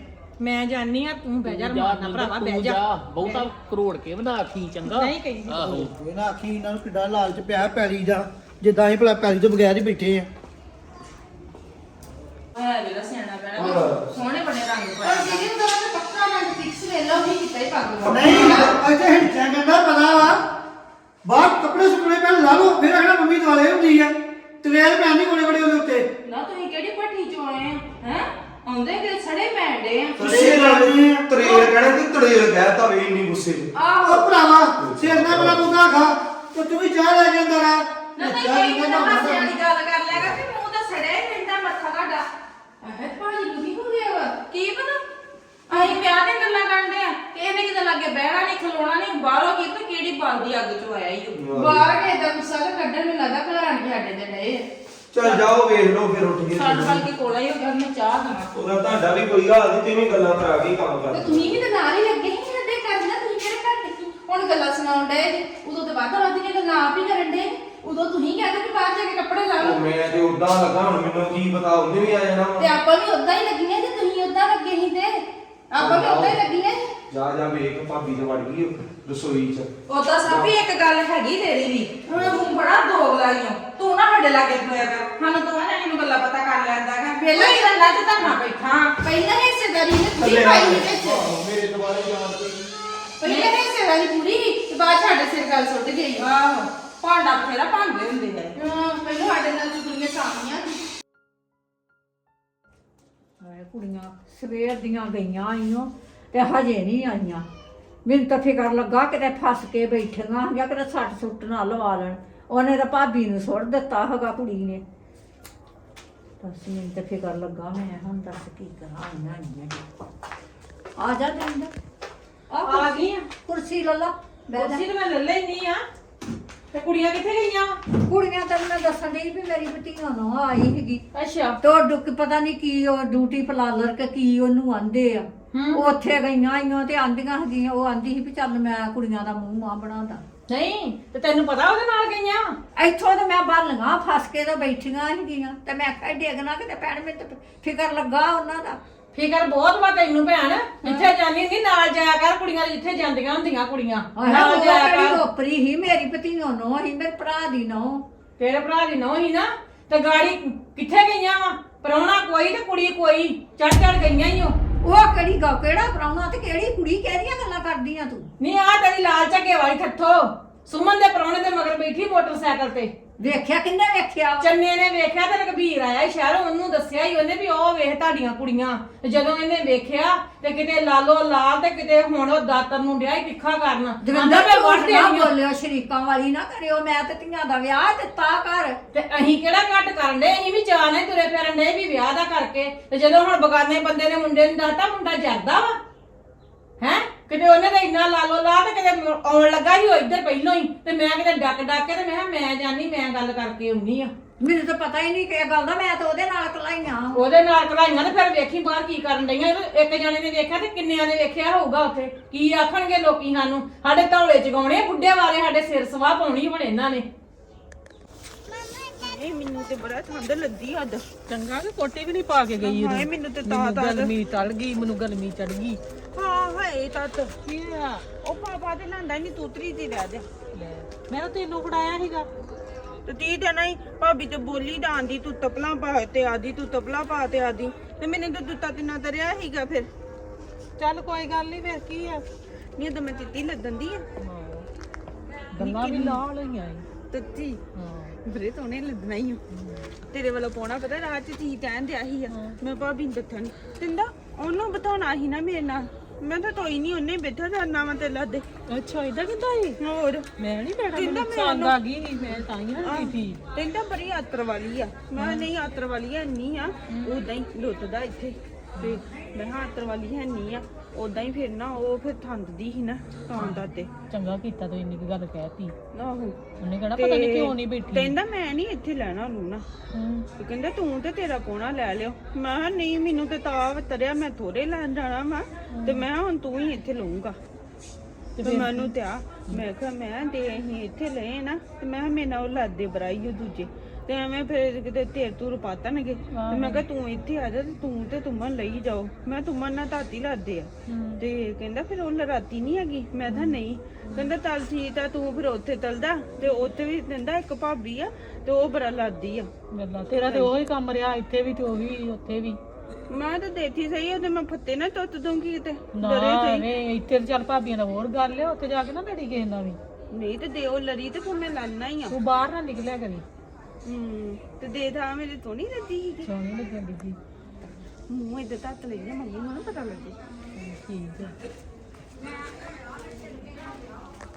[SPEAKER 4] ਮੈਂ ਜਾਨੀ ਆ ਤੂੰ ਬਹਿ ਜਾ
[SPEAKER 5] ਤੂੰ
[SPEAKER 4] ਭਰਾਵਾ ਬਹਿ ਜਾ।
[SPEAKER 5] ਬਹੁਤਾ ਕਰੋੜ ਕੇ ਬਣਾ ਆਖੀ ਚੰਗਾ।
[SPEAKER 4] ਨਹੀਂ ਕਹਿੰਦੀ।
[SPEAKER 5] ਆਹੋ।
[SPEAKER 6] ਇਹ ਨਾ ਆਖੀ ਇਹਨਾਂ ਨੂੰ ਕਿੱਡਾ ਲਾਲਚ ਪਿਆ ਪੈਲੀ ਦਾ ਜਿੱਦਾਂ ਅਸੀਂ ਭਲਾ ਪੈਲੀ ਤੋਂ ਬਗੈਰ ਹੀ ਬੈਠੇ ਆ।
[SPEAKER 1] ਹੈ ਵੇਲਾ ਸਿਆਣਾ ਪੈਣਾ ਸੋਹਣੇ ਬਣੇ ਰੰਗ
[SPEAKER 3] ਪਰ
[SPEAKER 1] ਪਾਏ
[SPEAKER 3] ਦੀਦੀ ਉਹਦਾ ਤਾਂ ਪੱਕਾ ਨਾ ਫਿਕਸ ਲੈ ਲਓ ਵੀ ਕੀਤਾ ਹੀ ਪੱਗ ਲਓ
[SPEAKER 6] ਨਹੀਂ ਅਜੇ ਹਿੱਚਾ ਕਹਿੰਦਾ ਪਤਾ ਵਾ। ਬਾਹਰ ਕੱਪੜੇ ਸੁੱਕਣੇ ਪਹਿਲਾਂ ਲਾ ਲਓ। ਫਿਰ ਅਗਲਾ ਮੰਮੀ ਦੁਆਲੇ ਹੁੰਦੀ ਆ। ਤੇਲ ਪੈਂਦੀ ਕੋਲੇ ਕੋਲੇ ਉਹਦੇ ਉੱਤੇ।
[SPEAKER 1] ਨਾ ਤੁਸੀਂ ਕਿਹੜੀ ਭੱਠੀ ਚੋਂ ਆਏ ਆ ਹੈ? ਆਉਂਦੇ ਕਿ ਸੜੇ ਪੈਂਦੇ ਆ?
[SPEAKER 7] ਤੁਸੀਂ ਲੱਗਦੀ ਤਰੇਲ ਕਹਿਣਾ ਤੇ ਤਰੇਲ ਕਹਿਤਾ ਵੇ ਇੰਨੀ ਗੁੱਸੇ 'ਚ
[SPEAKER 1] ਆਹੋ।
[SPEAKER 6] ਉਹ ਭਰਾਵਾ ਸਿਰ ਨਾਲ ਬੜਾ ਮੁੰਡਾ ਖਾ ਤੇ ਤੂੰ ਵੀ ਚਾਹ ਲੈ ਕੇ ਅੰਦਰ ਆ।
[SPEAKER 1] ਨਾ ਤਾਂ ਕੋਈ ਵੀ ਨਾ ਹਾਸੇ ਵਾਲੀ ਗੱਲ ਕਰ ਲੈਗਾ ਕਿ ਮੂੰਹ ਤਾਂ ਸੜਿਆ ਹੀ ਮਿੰਦਾ ਮੱਥਾ ਤੁਹਾਡਾ।
[SPEAKER 3] ਆਹ ਭਾਜੀ ਨੂੰ ਕੀ ਹੋ ਗਿਆ ਵਾ
[SPEAKER 1] ਕੀ ਪਤਾ? ਅਸੀਂ ਵਿਆਹ ਦੀਆਂ ਗੱਲਾਂ ਕਰਦੇ ਆ। ਕਿਸੇ ਨੇ ਕਿਤੇ ਲੱਗੇ ਬਹਿਣਾ ਨਹੀਂ ਖਲੋਣਾ ਨਹੀਂ ਬਾਹਰੋਂ ਕੀ ਤਾਂ ਕਿਹੜੀ ਬਲਦੀ ਅੱਗ ਚੋਂ ਆਇਆ ਹੀ ਉਹ।
[SPEAKER 3] ਬਾਹਰ ਕੇ ਦਾ ਗੁੱਸਾ ਤਾਂ ਕੱਢਣ ਨੂੰ ਲੱਗਾ ਘਰ ਕੇ ਸਾਡੇ ਦੇ ਡਏ ਆ।
[SPEAKER 7] ਚੱਲ ਜਾਓ ਵੇਖ ਲਓ ਫਿਰ ਉੱਠ ਕੇ
[SPEAKER 1] ਸਾਲ ਸਾਲ ਕੇ ਕੋਲਾ ਹੀ ਹੋ ਗਿਆ ਮੈਂ ਚਾਹ ਦਵਾਂ
[SPEAKER 7] ਉਹਦਾ ਤੁਹਾਡਾ ਵੀ ਕੋਈ ਹਾਲ ਨਹੀਂ ਤੇ ਵੀ ਗੱਲਾਂ ਕਰਾ ਕੇ ਹੀ ਕੰਮ
[SPEAKER 3] ਤੇ
[SPEAKER 7] ਕਰਦੇ
[SPEAKER 3] ਤੁਸੀਂ ਵੀ ਤਾਂ ਨਾਲ ਹੀ ਲੱਗੇ ਸੀ ਸਾਡੇ ਘਰ ਨਾ ਤੁਸੀਂ ਕਿਹੜੇ ਘੱਟ ਸੀ? ਹੁਣ ਗੱਲਾਂ ਸੁਣਾਉਣ ਡਏ ਜੀ। ਉਦੋਂ ਤੇ ਵੱਧ ਵੱਧ ਕੇ ਗੱਲਾਂ ਆਪ ਹੀ ਕਰਨ ਡਏ ਉਦੋਂ ਤੁਸੀਂ ਕਹਿੰਦੇ ਕਿ ਬਾਹਰ ਜਾ ਕੇ ਕੱਪੜੇ ਲਾ
[SPEAKER 7] ਉਹ
[SPEAKER 3] ਲਓ
[SPEAKER 7] ਮੈਂ ਤੇ ਉਦਾਂ ਲੱਗਾ ਹੁਣ ਮੈਨੂੰ ਕੀ ਪਤਾ ਉਹਨੇ ਵੀ ਆ ਜਾਣਾ ਵਾ।
[SPEAKER 3] ਤੇ ਆਪਾਂ ਵੀ ਉਦਾਂ ਹੀ ਲੱਗੀਆਂ ਤੇ ਤੁਸੀਂ ਉਦਾਂ ਲੱਗੇ ਸੀ ਤੇ। ਆਪਾਂ ਵੀ ਉਦਾਂ ਹੀ ਲੱਗੀਆਂ ਜੀ।
[SPEAKER 7] ਜਾ ਜਾ ਵੇਖ ਭਾਬੀ ਤੇ ਵੜ ਗਈ ਉਹ ਰਸੋਈ 'ਚ।
[SPEAKER 1] ਉਹਦਾ ਸਭ ਵੀ ਇੱਕ ਗੱਲ ਹੈਗੀ ਤੇਰੀ ਵੀ। ਹੁਣ ਤੂੰ ਬੜਾ ਦੋਗਲਾ ਹੀ ਆ ਤੂੰ ਨਾ ਸਾਡੇ ਲਾਗੇ ਖਲੋਇਆ ਕਰ ਸਾਨੂੰ ਦੋਵਾਂ ਜਣਿਆਂ ਨੂੰ ਗੱਲਾਂ ਪਤਾ ਕਰ ਲੈਂਦਾ ਹੈ ਰੰਨਾ ਚ ਧਰਨਾ ਬੈਠਾ।
[SPEAKER 3] ਪਹਿਲਾਂ ਹਿੱਸੇਦਾਰੀ ਨੇ ਪੂਰੀ ਪਾਈ ਸੀ ਵਿੱਚ।
[SPEAKER 7] ਮੇਰੇ ਦੁਆਲੇ ਜਾਣ ਕੋਈ
[SPEAKER 3] ਪਹਿਲਾਂ ਹਿੱਸੇਦਾਰੀ ਪੂਰੀ ਤੇ ਬਾਅਦ 'ਚ ਸਾਡੇ ਸਿਰ ਗੱਲ ਸੁੱਟ ਗਈ।
[SPEAKER 1] ਆਹੋ। ਭਾਂਡਾ ਫੇਰਾ ਭਾਂਦੇ ਹੁੰਦੇ ਆ।
[SPEAKER 3] ਹਾਂ ਪਹਿਲਾਂ ਸਾਡੇ ਨਾਲ ਚੁਗਲੀਆਂ ਸਾਮੀਆਂ
[SPEAKER 8] ਹਾਏ ਕੁੜੀਆਂ ਸਵੇਰ ਦੀਆਂ ਗਈਆਂ ਆਈਆਂ ਤੇ ਹਜੇ ਨਹੀਂ ਆਈਆਂ। ਮੈਨੂੰ ਤਾਂ ਫਿਕਰ ਲੱਗਾ ਕਿਤੇ ਫਸ ਕੇ ਬੈਠੀਆਂ ਜਾਂ ਕਿਤੇ ਸੱਟ ਸੁੱਟ ਨਾ ਲਵਾ ਲੈਣ। ਉਹਨੇ ਤਾਂ ਭਾਬੀ ਨੂੰ ਸੁੱਟ ਦਿੱਤਾ ਹੈਗਾ ਕੁੜੀ ਨੇ। ਬਸ ਮੈਨੂੰ ਤਾਂ ਫਿਕਰ ਲੱਗਾ ਮੈਂ ਹੁਣ ਦੱਸ ਕੀ ਕਰਾਂ ਆਈਆਂ ਆਈਆਂ ਜੀ। ਆ ਜਾ ਦਿੰਦਾ
[SPEAKER 4] ਆ ਗਈ ਆ।
[SPEAKER 8] ਕੁਰਸੀ ਲੈ ਲਾ। ਬਹਿ ਜਾ।
[SPEAKER 4] ਕੁਰਸੀ ਤੇ ਮੈਂ ਲੈ ਲੈਣੀ ਆ। ਤੇ ਕੁੜੀਆਂ ਕਿੱਥੇ ਗਈਆਂ? ਵਾ
[SPEAKER 8] ਕੁੜੀਆਂ ਤੈਨੂੰ ਮੈਂ ਦੱਸਣ ਦੀ ਵੀ ਮੇਰੀ ਭਤੀਆ ਨੂੰ ਆਈ ਹੈਗੀ
[SPEAKER 4] ਅੱਛਾ।
[SPEAKER 8] ਤੋ ਡੁੱਕ ਪਤਾ ਨਹੀਂ ਕੀ ਉਹ ਡਿਊਟੀ ਪਲਾਲਰ ਕੇ ਕੀ ਉਹਨੂੰ ਆਂਦੇ ਆ। ਉਹ ਉੱਥੇ ਗਈਆਂ ਆਈਆਂ ਤੇ ਆਂਦੀਆਂ ਹੈਗੀਆਂ ਉਹ ਆਂਦੀ ਸੀ ਵੀ ਚੱਲ ਮੈਂ ਕੁੜੀਆਂ ਦਾ ਮੂੰਹ ਮਾਂ ਬਣਾਦਾ
[SPEAKER 4] ਨਹੀਂ ਤੇ ਤੈਨੂੰ ਪਤਾ ਉਹਦੇ ਨਾਲ ਗਈਆਂ?
[SPEAKER 8] ਇੱਥੋਂ ਤੇ ਮੈਂ ਬਾਲੀਆਂ ਫਸ ਕੇ ਤਾਂ ਬੈਠੀਆਂ ਹੈਗੀਆਂ ਤੇ ਮੈਂ ਕਿਹਾ ਡੇਗਣਾ ਕਿਤੇ ਪੈਣ ਮੈਨੂੰ ਤੇ ਫਿਕਰ ਲੱਗਾ ਉਹਨਾਂ ਦਾ।
[SPEAKER 4] ਫਿਕਰ ਬਹੁਤ ਵਾ ਤੈਨੂੰ ਭੈਣ ਜਿੱਥੇ ਜਾਂਦੀ ਹੁੰਦੀ ਨਾਲ ਜਾਇਆ ਕਰ ਕੁੜੀਆਂ ਦੇ ਜਿੱਥੇ ਜਾਂਦੀਆਂ ਹੁੰਦੀਆਂ ਕੁੜੀਆਂ।
[SPEAKER 8] ਨਾਲ
[SPEAKER 4] ਜਾਇਆ ਕਰ।
[SPEAKER 8] ਉਪਰੀ ਹੀ ਮੇਰੀ ਭਤੀਓ ਨੂੰ ਹੀ ਮੇਰੇ ਭਰਾ ਦੀ ਨੂੰ।
[SPEAKER 4] ਤੇਰੇ ਭਰਾ ਦੀ ਨੌ ਹੀ ਨਾ ਤੇ ਗਾੜੀ ਕਿੱਥੇ ਗਈਆਂ ਵਾ? ਪਰੌਣਾ ਕੋਈ ਤੇ ਕੁੜੀ ਕੋਈ ਚੜ ਚੜ ਗਈਆਂ ਹੀ ਉਹ
[SPEAKER 8] ਉਹ ਕਿਹੜੀ ਗਾ ਕਿਹੜਾ ਪ੍ਰਾਹੁਣਾ ਤੇ ਕਿਹੜੀ ਕੁੜੀ, ਕਿਹੜੀਆਂ ਗੱਲਾਂ ਕਰਦੀਆਂ ਤੂੰ?
[SPEAKER 4] ਨਹੀਂ ਆ ਤੇਰੀ ਲਾਲ ਝੱਗੇ ਵਾਲੀ ਠੱਠੋ ਸੁਮਨ ਦੇ ਪ੍ਰਾਹੁਣੇ ਦੇ ਮਗਰ ਬੈਠੀ ਮੋਟਰਸਾਈਕਲ ਤੇ।
[SPEAKER 8] ਵੇਖਿਆ ਕਿੰਨੇ ਵੇਖਿਆ
[SPEAKER 4] ਚੰਨੇ ਨੇ ਵੇਖਿਆ ਤੇ ਰਘਬੀਰ ਆਇਆ ਸੀ ਸ਼ਹਿਰੋਂ ਉਹਨੂੰ ਦੱਸਿਆ ਹੀ ਉਹਨੇ ਵੀ ਉਹ ਵੇਖ ਤੁਹਾਡੀਆਂ ਕੁੜੀਆਂ। ਤੇ ਜਦੋਂ ਇਹਨੇ ਵੇਖਿਆ ਤੇ ਕਿਤੇ ਲਾਲੋ ਲਾਲ ਤੇ ਕਿਤੇ ਹੁਣ ਉਹ ਦਾਤਰ ਨੂੰ ਡਿਆ ਹੀ ਤਿੱਖਾ ਕਰਨ।
[SPEAKER 8] ਦਵਿੰਦਰ
[SPEAKER 4] ਮੈਂ ਵੱਢ
[SPEAKER 8] ਝੂਠ ਨਾ ਬੋਲਿਓ ਸ਼ਰੀਕਾਂ ਵਾਲੀ ਨਾ ਕਰਿਓ ਮੈਂ ਤੇ ਧੀਆਂ ਦਾ ਵਿਆਹ ਦਿੱਤਾ ਕਰ
[SPEAKER 4] ਤੇ ਅਸੀਂ ਕਿਹੜਾ ਘੱਟ ਕਰਨ ਦੇ ਅਸੀਂ ਵੀ ਜਾਣੇ ਤੁਰੇ ਫਿਰਨ ਦੇ ਵੀ ਵਿਆਹ ਦਾ ਕਰਕੇ। ਤੇ ਜਦੋਂ ਹੁਣ ਬਗਾਨੇ ਬੰਦੇ ਨੇ ਮੁੰਡੇ ਨੂੰ ਦੱਸਤਾ ਮੁੰਡਾ ਜਰਦਾ ਵਾ। ਹੈ? ਕਿਤੇ ਉਹਨੇ ਤਾਂ ਇੰਨਾ ਲਾਲੋ ਲਾ ਤੇ ਕਿਤੇ ਮ- ਆਉਣ ਲੱਗਾ ਹੀ ਉਹ ਇੱਧਰ ਪਹਿਲੋਂ ਹੀ। ਤੇ ਮੈਂ ਕਿਤੇ ਡੱਕ ਡੱਕ ਕੇ ਤੇ ਮੈਂ ਕਿਹਾ ਮੈਂ ਜਾਨੀ ਮੈਂ ਗੱਲ ਕਰਕੇ ਆਉਣੀ ਆ।
[SPEAKER 8] ਮੈਨੂੰ ਤਾਂ ਪਤਾ ਹੀ ਨਹੀਂ ਕਿ ਗੱਲ ਦਾ ਮੈਂ ਤਾਂ ਉਹਦੇ ਨਾਲ ਕਲਾਈਆਂ
[SPEAKER 4] ਉਹਦੇ ਨਾਲ ਕਲਾਈਆਂ ਤੇ ਫਿਰ ਵੇਖੀ ਬਾਹਰ ਕੀ ਕਰਨ ਡਈਆਂ। ਇੱਕ ਜਣੇ ਨੇ ਵੇਖਿਆ ਤੇ ਕਿੰਨਿਆਂ ਨੇ ਵੇਖਿਆ ਹੋਊਗਾ ਉੱਥੇ। ਕੀ ਆਖਣਗੇ ਲੋਕੀ ਸਾਨੂੰ? ਸਾਡੇ ਧੌਲੇ ਚਗਾਉਣੇ ਬੁੱਢੇ ਵਾਲੇ ਸਾਡੇ ਸਿਰ ਸਵਾਹ ਪਾਉਣੀ ਹੁਣ ਇਹਨਾਂ ਨੇ।
[SPEAKER 9] ਮੈਨੂੰ ਤੇ ਬੜਾ ਠੰਡ ਲੱਗੀ ਅੱਜ।
[SPEAKER 10] ਚੰਗਾ ਕਿ ਕੋਟੀ ਵੀ ਨਹੀਂ ਪਾ ਕੇ ਗਈ
[SPEAKER 9] ਹਾਏ ਮੈਨੂੰ ਤੇ ਤਾਂ ਤਾਂ
[SPEAKER 10] ਗਰਮੀ ਚੜ ਗਈ ਮੈਨੂੰ ਗਰਮੀ ਚੜ ਗਈ
[SPEAKER 9] ਹਾਂ ਹਾਏ ਤਤ
[SPEAKER 10] ਕੀ ਆ?
[SPEAKER 9] ਉਹ ਪਾਪਾ ਤੇ ਲਾਂਦਾ ਨਹੀਂ ਤੂਤਰੀ ਦੀ ਰਹਿ ਜਾ।
[SPEAKER 10] ਮੈਂ ਤਾਂ ਤੈਨੂੰ ਫੜਾਇਆ ਸੀਗਾ।
[SPEAKER 9] ਤੇ ਤੀ ਦੇਣਾ ਹੀ ਭਾਬੀ ਤੇ ਬੋਲੀ ਡਾਂਦੀ ਤੂੰ ਤਪਲਾ ਪਾ ਤੇ ਆਦੀ ਤੂੰ ਤਪਲਾ ਪਾ ਤੇ ਆਦੀ। ਤੇ ਮੈਨੂੰ ਤਾਂ ਦੁੱਤਾ ਤਿੰਨਾ ਤਰਿਆ ਸੀਗਾ ਫਿਰ।
[SPEAKER 10] ਚੱਲ ਕੋਈ ਗੱਲ ਨਹੀਂ ਫਿਰ ਕੀ ਆ?
[SPEAKER 9] ਨਹੀਂ ਤਾਂ ਮੈਂ ਤਿੱਤੀ ਲੱਦਣ ਦੀ ਆ।
[SPEAKER 10] ਗੱਲਾਂ ਵੀ।
[SPEAKER 9] ਤੱਤੀ।
[SPEAKER 10] ਹਾਂ।
[SPEAKER 9] ਬਰੇ ਤੋਂ ਨੇ ਲੱਦਣਾ ਹੀ ਆ। ਤੇਰੇ ਵੱਲੋਂ ਪਾਉਣਾ ਪਤਾ ਰਾਤ ਚ ਤੀ ਕਹਿਣ ਦਿਆ ਸੀ ਆ। ਮੈਂ ਭਾਬੀ ਨੂੰ ਨਹੀਂ ਤਿੰਦਾ ਉਹਨੂੰ ਬਤਾਉਣਾ ਸੀ ਨਾ ਮੇਰੇ ਨਾਲ। ਮੈਂ ਤਾਂ ਤੋਈ ਨਹੀਂ ਉਹਨੇ ਬੈਠਾ ਜਾਨਾ ਵਾ ਤੇ ਲੱਦੇ
[SPEAKER 10] ਅੱਛਾ ਇਦਾਂ ਕਿੱਦਾਂ ਈ
[SPEAKER 9] ਹੋਰ।
[SPEAKER 10] ਮੈਂ ਨਹੀਂ ਬੈਠਾ
[SPEAKER 9] ਕਹਿੰਦਾ ਮੈਂ
[SPEAKER 10] ਸੰਗ ਆ ਗਈ ਸੀ, ਮੈਂ ਤਾਂ ਹੀ ਹਟੀ ਸੀ।
[SPEAKER 9] ਕਹਿੰਦਾ ਬੜੀ ਆਤਰ ਵਾਲੀ ਆ। ਮੈਂ ਕਿਹਾ ਨਹੀਂ ਆਤਰ ਵਾਲੀ ਹੈ ਨਹੀਂ ਆ ਉਦਾਂ ਹੀ ਲੁੱਟਦਾ ਇੱਥੇ। ਤੇ ਮੈਂ ਕਿਹਾ ਆਤਰ ਵਾਲੀ ਹੈ ਨਹੀਂ ਆ ਉਦਾਂ ਹੀ ਫਿਰ ਨਾ ਉਹ ਫਿਰ ਥੰਦਦੀ ਸੀ ਨਾ ਤਾਂ ਦਾ ਤੇ
[SPEAKER 10] ਚੰਗਾ ਕੀਤਾ ਤੂੰ ਇੰਨੀ ਕੁ ਗੱਲ ਕਹਿਤੀ।
[SPEAKER 9] ਆਹੋ।
[SPEAKER 10] ਉਹਨੇ ਕਹਿਣਾ ਪਤਾ ਨਹੀਂ ਕਿਉਂ ਨਹੀਂ ਬੈਠੀ।
[SPEAKER 9] ਕਹਿੰਦਾ ਮੈਂ ਨਹੀਂ ਇੱਥੇ ਲੈਣਾ ਲੂਣਾ
[SPEAKER 10] ਹੂੰ।
[SPEAKER 9] ਤੇ ਕਹਿੰਦਾ ਤੂੰ ਤੇ ਤੇਰਾ ਕੋਣਾ ਲੈ ਲਿਓ। ਮੈਂ ਕਿਹਾ ਨਹੀਂ ਮੈਨੂੰ ਤੇ ਤਾਂ ਤਰਿਆ ਮੈਂ ਥੋੜੇ ਲੈਣ ਜਾਣਾ ਮੈਂ ਤੇ ਮੈਂ ਕਿਹਾ ਹੁਣ ਤੂੰ ਹੀ ਇੱਥੇ ਲਊਂਗਾ। ਤੇ ਮੈਨੂੰ ਤੇ ਆ। ਮੈਂ ਕਿਹਾ ਮੈਂ ਤੇ ਅਸੀਂ ਇੱਥੇ ਲਏ ਨਾ ਤੇ ਮੈਂ ਕਿਹਾ ਮੇਰੇ ਨਾਲ ਉਹ ਲਾਦੇ ਬਰਾਈ ਉਹ ਦੂਜੇ। ਤੇ ਐਵੇਂ ਫਿਰ ਕਿਤੇ ਤੇਰ ਤੂਰ ਪਾਤਣਗੇ। ਤੇ ਮੈਂ ਕਿਹਾ ਤੂੰ ਇੱਥੇ ਆ ਜਾ ਤੇ ਤੂੰ ਤੇ ਤੁਮਨ ਲਈ ਜਾਓ। ਮੈਂ ਤੁਮਨ ਨਾਲ ਧਾਤੀ ਲਾਦੇ ਆ। ਤੇ ਕਹਿੰਦਾ ਫਿਰ ਉਹ ਰਾਤੀ ਨਹੀਂ ਹੈਗੀ। ਮੈਂ ਤਾਂ ਨਹੀਂ। ਕਹਿੰਦਾ ਚੱਲ ਠੀਕ ਆ ਤੂੰ ਫਿਰ ਉੱਥੇ ਤਲਦਾ ਤੇ ਉੱਥੇ ਵੀ ਕਹਿੰਦਾ ਇੱਕ ਭਾਬੀ ਆ ਤੇ ਉਹ ਬੜਾ ਲਾਦੀ ਆ।
[SPEAKER 10] ਗੱਲਾਂ ਤੇਰਾ ਤੇ ਉਹੀ ਕੰਮ ਰਿਹਾ ਇੱਥੇ ਵੀ ਤੇ ਉਹ ਵੀ ਉੱਥੇ ਵੀ।
[SPEAKER 9] ਮੈਂ ਤਾਂ ਦੇਤੀ ਸਹੀ ਉਹਦੇ ਮੈਂ ਫੱਤੇ ਨਾ ਤੁੱਤ ਦੂੰਗੀ ਕਿਤੇ।
[SPEAKER 10] ਨਾ ਐਵੇਂ ਇੱਥੇ ਤੇ ਚੱਲ ਭਾਬੀਆਂ ਦਾ ਹੋਰ ਗੱਲ ਆ ਉੱਥੇ ਜਾ ਕੇ ਨਾ ਲੜੀ ਕਿਸੇ ਨਾਲ ਵੀ।
[SPEAKER 9] ਨਹੀਂ ਤੇ ਦੇ ਉਹ ਲੜੀ ਤੇ ਫਿਰ ਮੈਂ ਲੜਨਾ ਹੀ ਆ।
[SPEAKER 10] ਤੂੰ ਬਾਹਰ ਨਾ ਨਿਕਲਿਆ ਕਰੀ।
[SPEAKER 9] ਹੂੰ ਤੇ ਦੇ ਥਾ ਮੇਰੇ ਤੋਂ ਨਹੀਂ ਲੱਦੀ ਸੀ
[SPEAKER 10] ਸੋਹਣੀ ਲੱਗਣ ਦੀ
[SPEAKER 9] ਮੂੰਹ ਇੱਧਰ ਤੱਕ ਲਈ ਨਾ ਮੰਮੀ ਨੂੰ ਨਾ ਪਤਾ ਲੱਗੇ।
[SPEAKER 10] ਠੀਕ ਆ।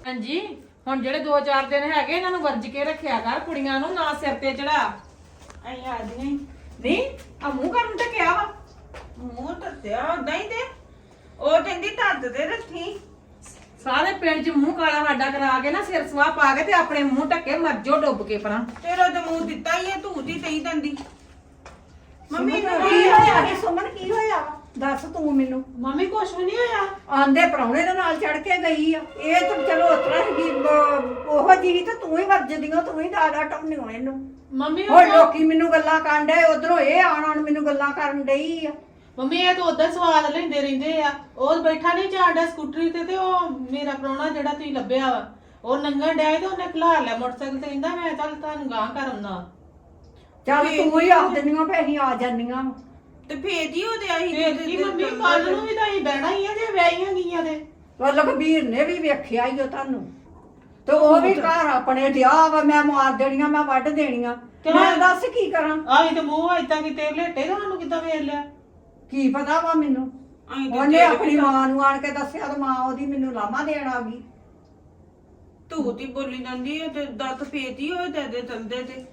[SPEAKER 4] ਹਾਂਜੀ ਹੁਣ ਜਿਹੜੇ 2-4 ਦਿਨ ਹੈਗੇ ਇਹਨਾਂ ਨੂੰ ਵਰਜ ਕੇ ਰੱਖਿਆ ਕਰ ਕੁੜੀਆਂ ਨੂੰ ਨਾ ਸਿਰ ਤੇ ਚੜਾ।
[SPEAKER 9] ਅਸੀਂ ਆ ਜੀ।
[SPEAKER 4] ਨਹੀਂ ਆ ਮੂੰਹ ਕਰਨ ਤੇ ਕਿਹਾ ਵਾ।
[SPEAKER 9] ਮੂੰਹ ਧੱਤਿਆ ਉਦਾਂ ਹੀ ਤੇ। ਉਹ ਕਹਿੰਦੀ ਧੱਤ ਤੇ ਰੱਖੀ।
[SPEAKER 4] ਸਾਰੇ ਪਿੰਡ 'ਚ ਮੂੰਹ ਕਾਲਾ ਸਾਡਾ ਕਰਾ ਕੇ ਨਾ ਸਿਰ ਸਵਾਹ ਪਾ ਕੇ ਤੇ ਆਪਣੇ ਮੂੰਹ ਢੱਕੇ ਮਰ ਜਾਓ ਡੁੱਬ ਕੇ ਪਰਾਂ।
[SPEAKER 9] ਤੇਰਾ ਤੇ ਮੂੰਹ ਦਿੱਤਾ ਹੀ ਆ ਧੂ ਦੀ ਤਈ ਦੰਦੀ। ਮੰਮੀ ਨੂੰ
[SPEAKER 8] ਕੀ ਹੋਇਆ? ਨੀ ਸੁਮਨ ਕੀ ਹੋਇਆ? ਦੱਸ ਤੂੰ ਮੈਨੂੰ।
[SPEAKER 10] ਮੰਮੀ ਕੁਛ ਵੀ ਨਹੀਂ ਹੋਇਆ?
[SPEAKER 8] ਆਂਦੇ ਪ੍ਰਾਹੁਣੇ ਦੇ ਨਾਲ ਚੜ ਕੇ ਗਈ ਆ। ਇਹ ਤਾਂ ਚਲੋ ਉਤਰਾ ਹੀ ਉਹ ਜੀ ਤਾਂ ਤੂੰ ਹੀ ਵਰਜਦੀਆਂ ਤੂੰ ਹੀ ਦਾਦਾ ਟੰਨੀ ਹੋ ਇਹਨੂੰ।
[SPEAKER 10] ਮੰਮੀ
[SPEAKER 8] ਹੁਣ ਲੋਕੀ ਮੈਨੂੰ ਗੱਲਾਂ ਕਰਨ ਡਏ ਉਧਰੋਂ ਇਹ ਆਣ ਆਣ ਮੈਨੂੰ ਗੱਲਾਂ ਕਰਨ ਡਈ ਆ।
[SPEAKER 10] ਮੰਮੀ ਇਹ ਤਾਂ ਉਦਾਂ ਸਵਾਦ ਲੈਂਦੇ ਰਹਿੰਦੇ ਆ। ਉਹ ਬੈਠਾ ਨਹੀਂ ਜਾਂਦਾ ਸਕੂਟਰੀ ਤੇ ਤੇ ਉਹ ਮੇਰਾ ਪ੍ਰਾਹੁਣਾ ਜਿਹੜਾ ਤੁਸੀਂ ਲੱਭਿਆ ਵਾ ਉਹ ਲੰਘਣ ਡਿਆ ਸੀ ਤੇ ਉਹਨੇ ਖਲਾ ਲਿਆ ਮੋਟਰਸਾਈਕਲ ਤੇ ਕਹਿੰਦਾ ਮੈਂ ਚੱਲ ਤੁਹਾਨੂੰ ਗਾਂ ਕਰਨਾ
[SPEAKER 8] ਚੱਲ ਤੂੰ ਹੀ ਆਖ ਦਿੰਦੀਆਂ ਫੇ ਅਸੀਂ ਆ ਜਾਂਦੀਆਂ ਵਾਂ।
[SPEAKER 9] ਤੇ ਭੇਜ ਹੀ ਉਹਦੇ ਆਹੀ
[SPEAKER 10] ਫੇਰ ਕੀ ਮੰਮੀ ਕੱਲ ਨੂੰ ਵੀ ਤਾਂ ਹੀ ਬਹਿਣਾ ਹੀ ਆ ਜੇ ਵਿਆਹੀਆਂ ਗਈਆਂ ਤੇ।
[SPEAKER 8] ਉਹ ਲਖਬੀਰ ਨੇ ਵੀ ਵੇਖਿਆ ਹੀ ਉਹ ਤੁਹਾਨੂੰ। ਤੇ ਉਹ ਵੀ ਘਰ ਆਪਣੇ ਡਿਆ ਵਾ ਮੈਂ ਮਾਰ ਦੇਣੀਆਂ ਮੈਂ ਵੱਢ ਦੇਣੀਆਂ। ਮੈਂ ਦੱਸ ਕੀ ਕਰਾਂ?
[SPEAKER 10] ਆਹੀ ਤੇ ਮੂੰਹ ਇਦਾਂ ਕਿਤੇ ਲੇਟੇ ਤੁਹਾਨੂੰ ਕਿੱਦਾਂ ਵੇਖ ਲਿਆ?
[SPEAKER 8] ਕੀ ਪਤਾ ਵਾ ਮੈਨੂੰ?
[SPEAKER 9] ਤੇ
[SPEAKER 8] ਉਹਨੇ ਆਪਣੀ ਮਾਂ ਨੂੰ ਆਣ ਕੇ ਦੱਸਿਆ ਤੇ ਮਾਂ ਉਹਦੀ ਮੈਨੂੰ ਲਾਮਾ ਦੇਣ ਆ ਗਈ।
[SPEAKER 9] ਧੂ ਦੀ ਬੋਲੀ ਜਾਂਦੀ ਹੈ ਤੇ ਦੱਤ ਫੇਤੀ ਹੋਏ ਦੇ ਦੇ ਤਲਦੇ ਤੇ।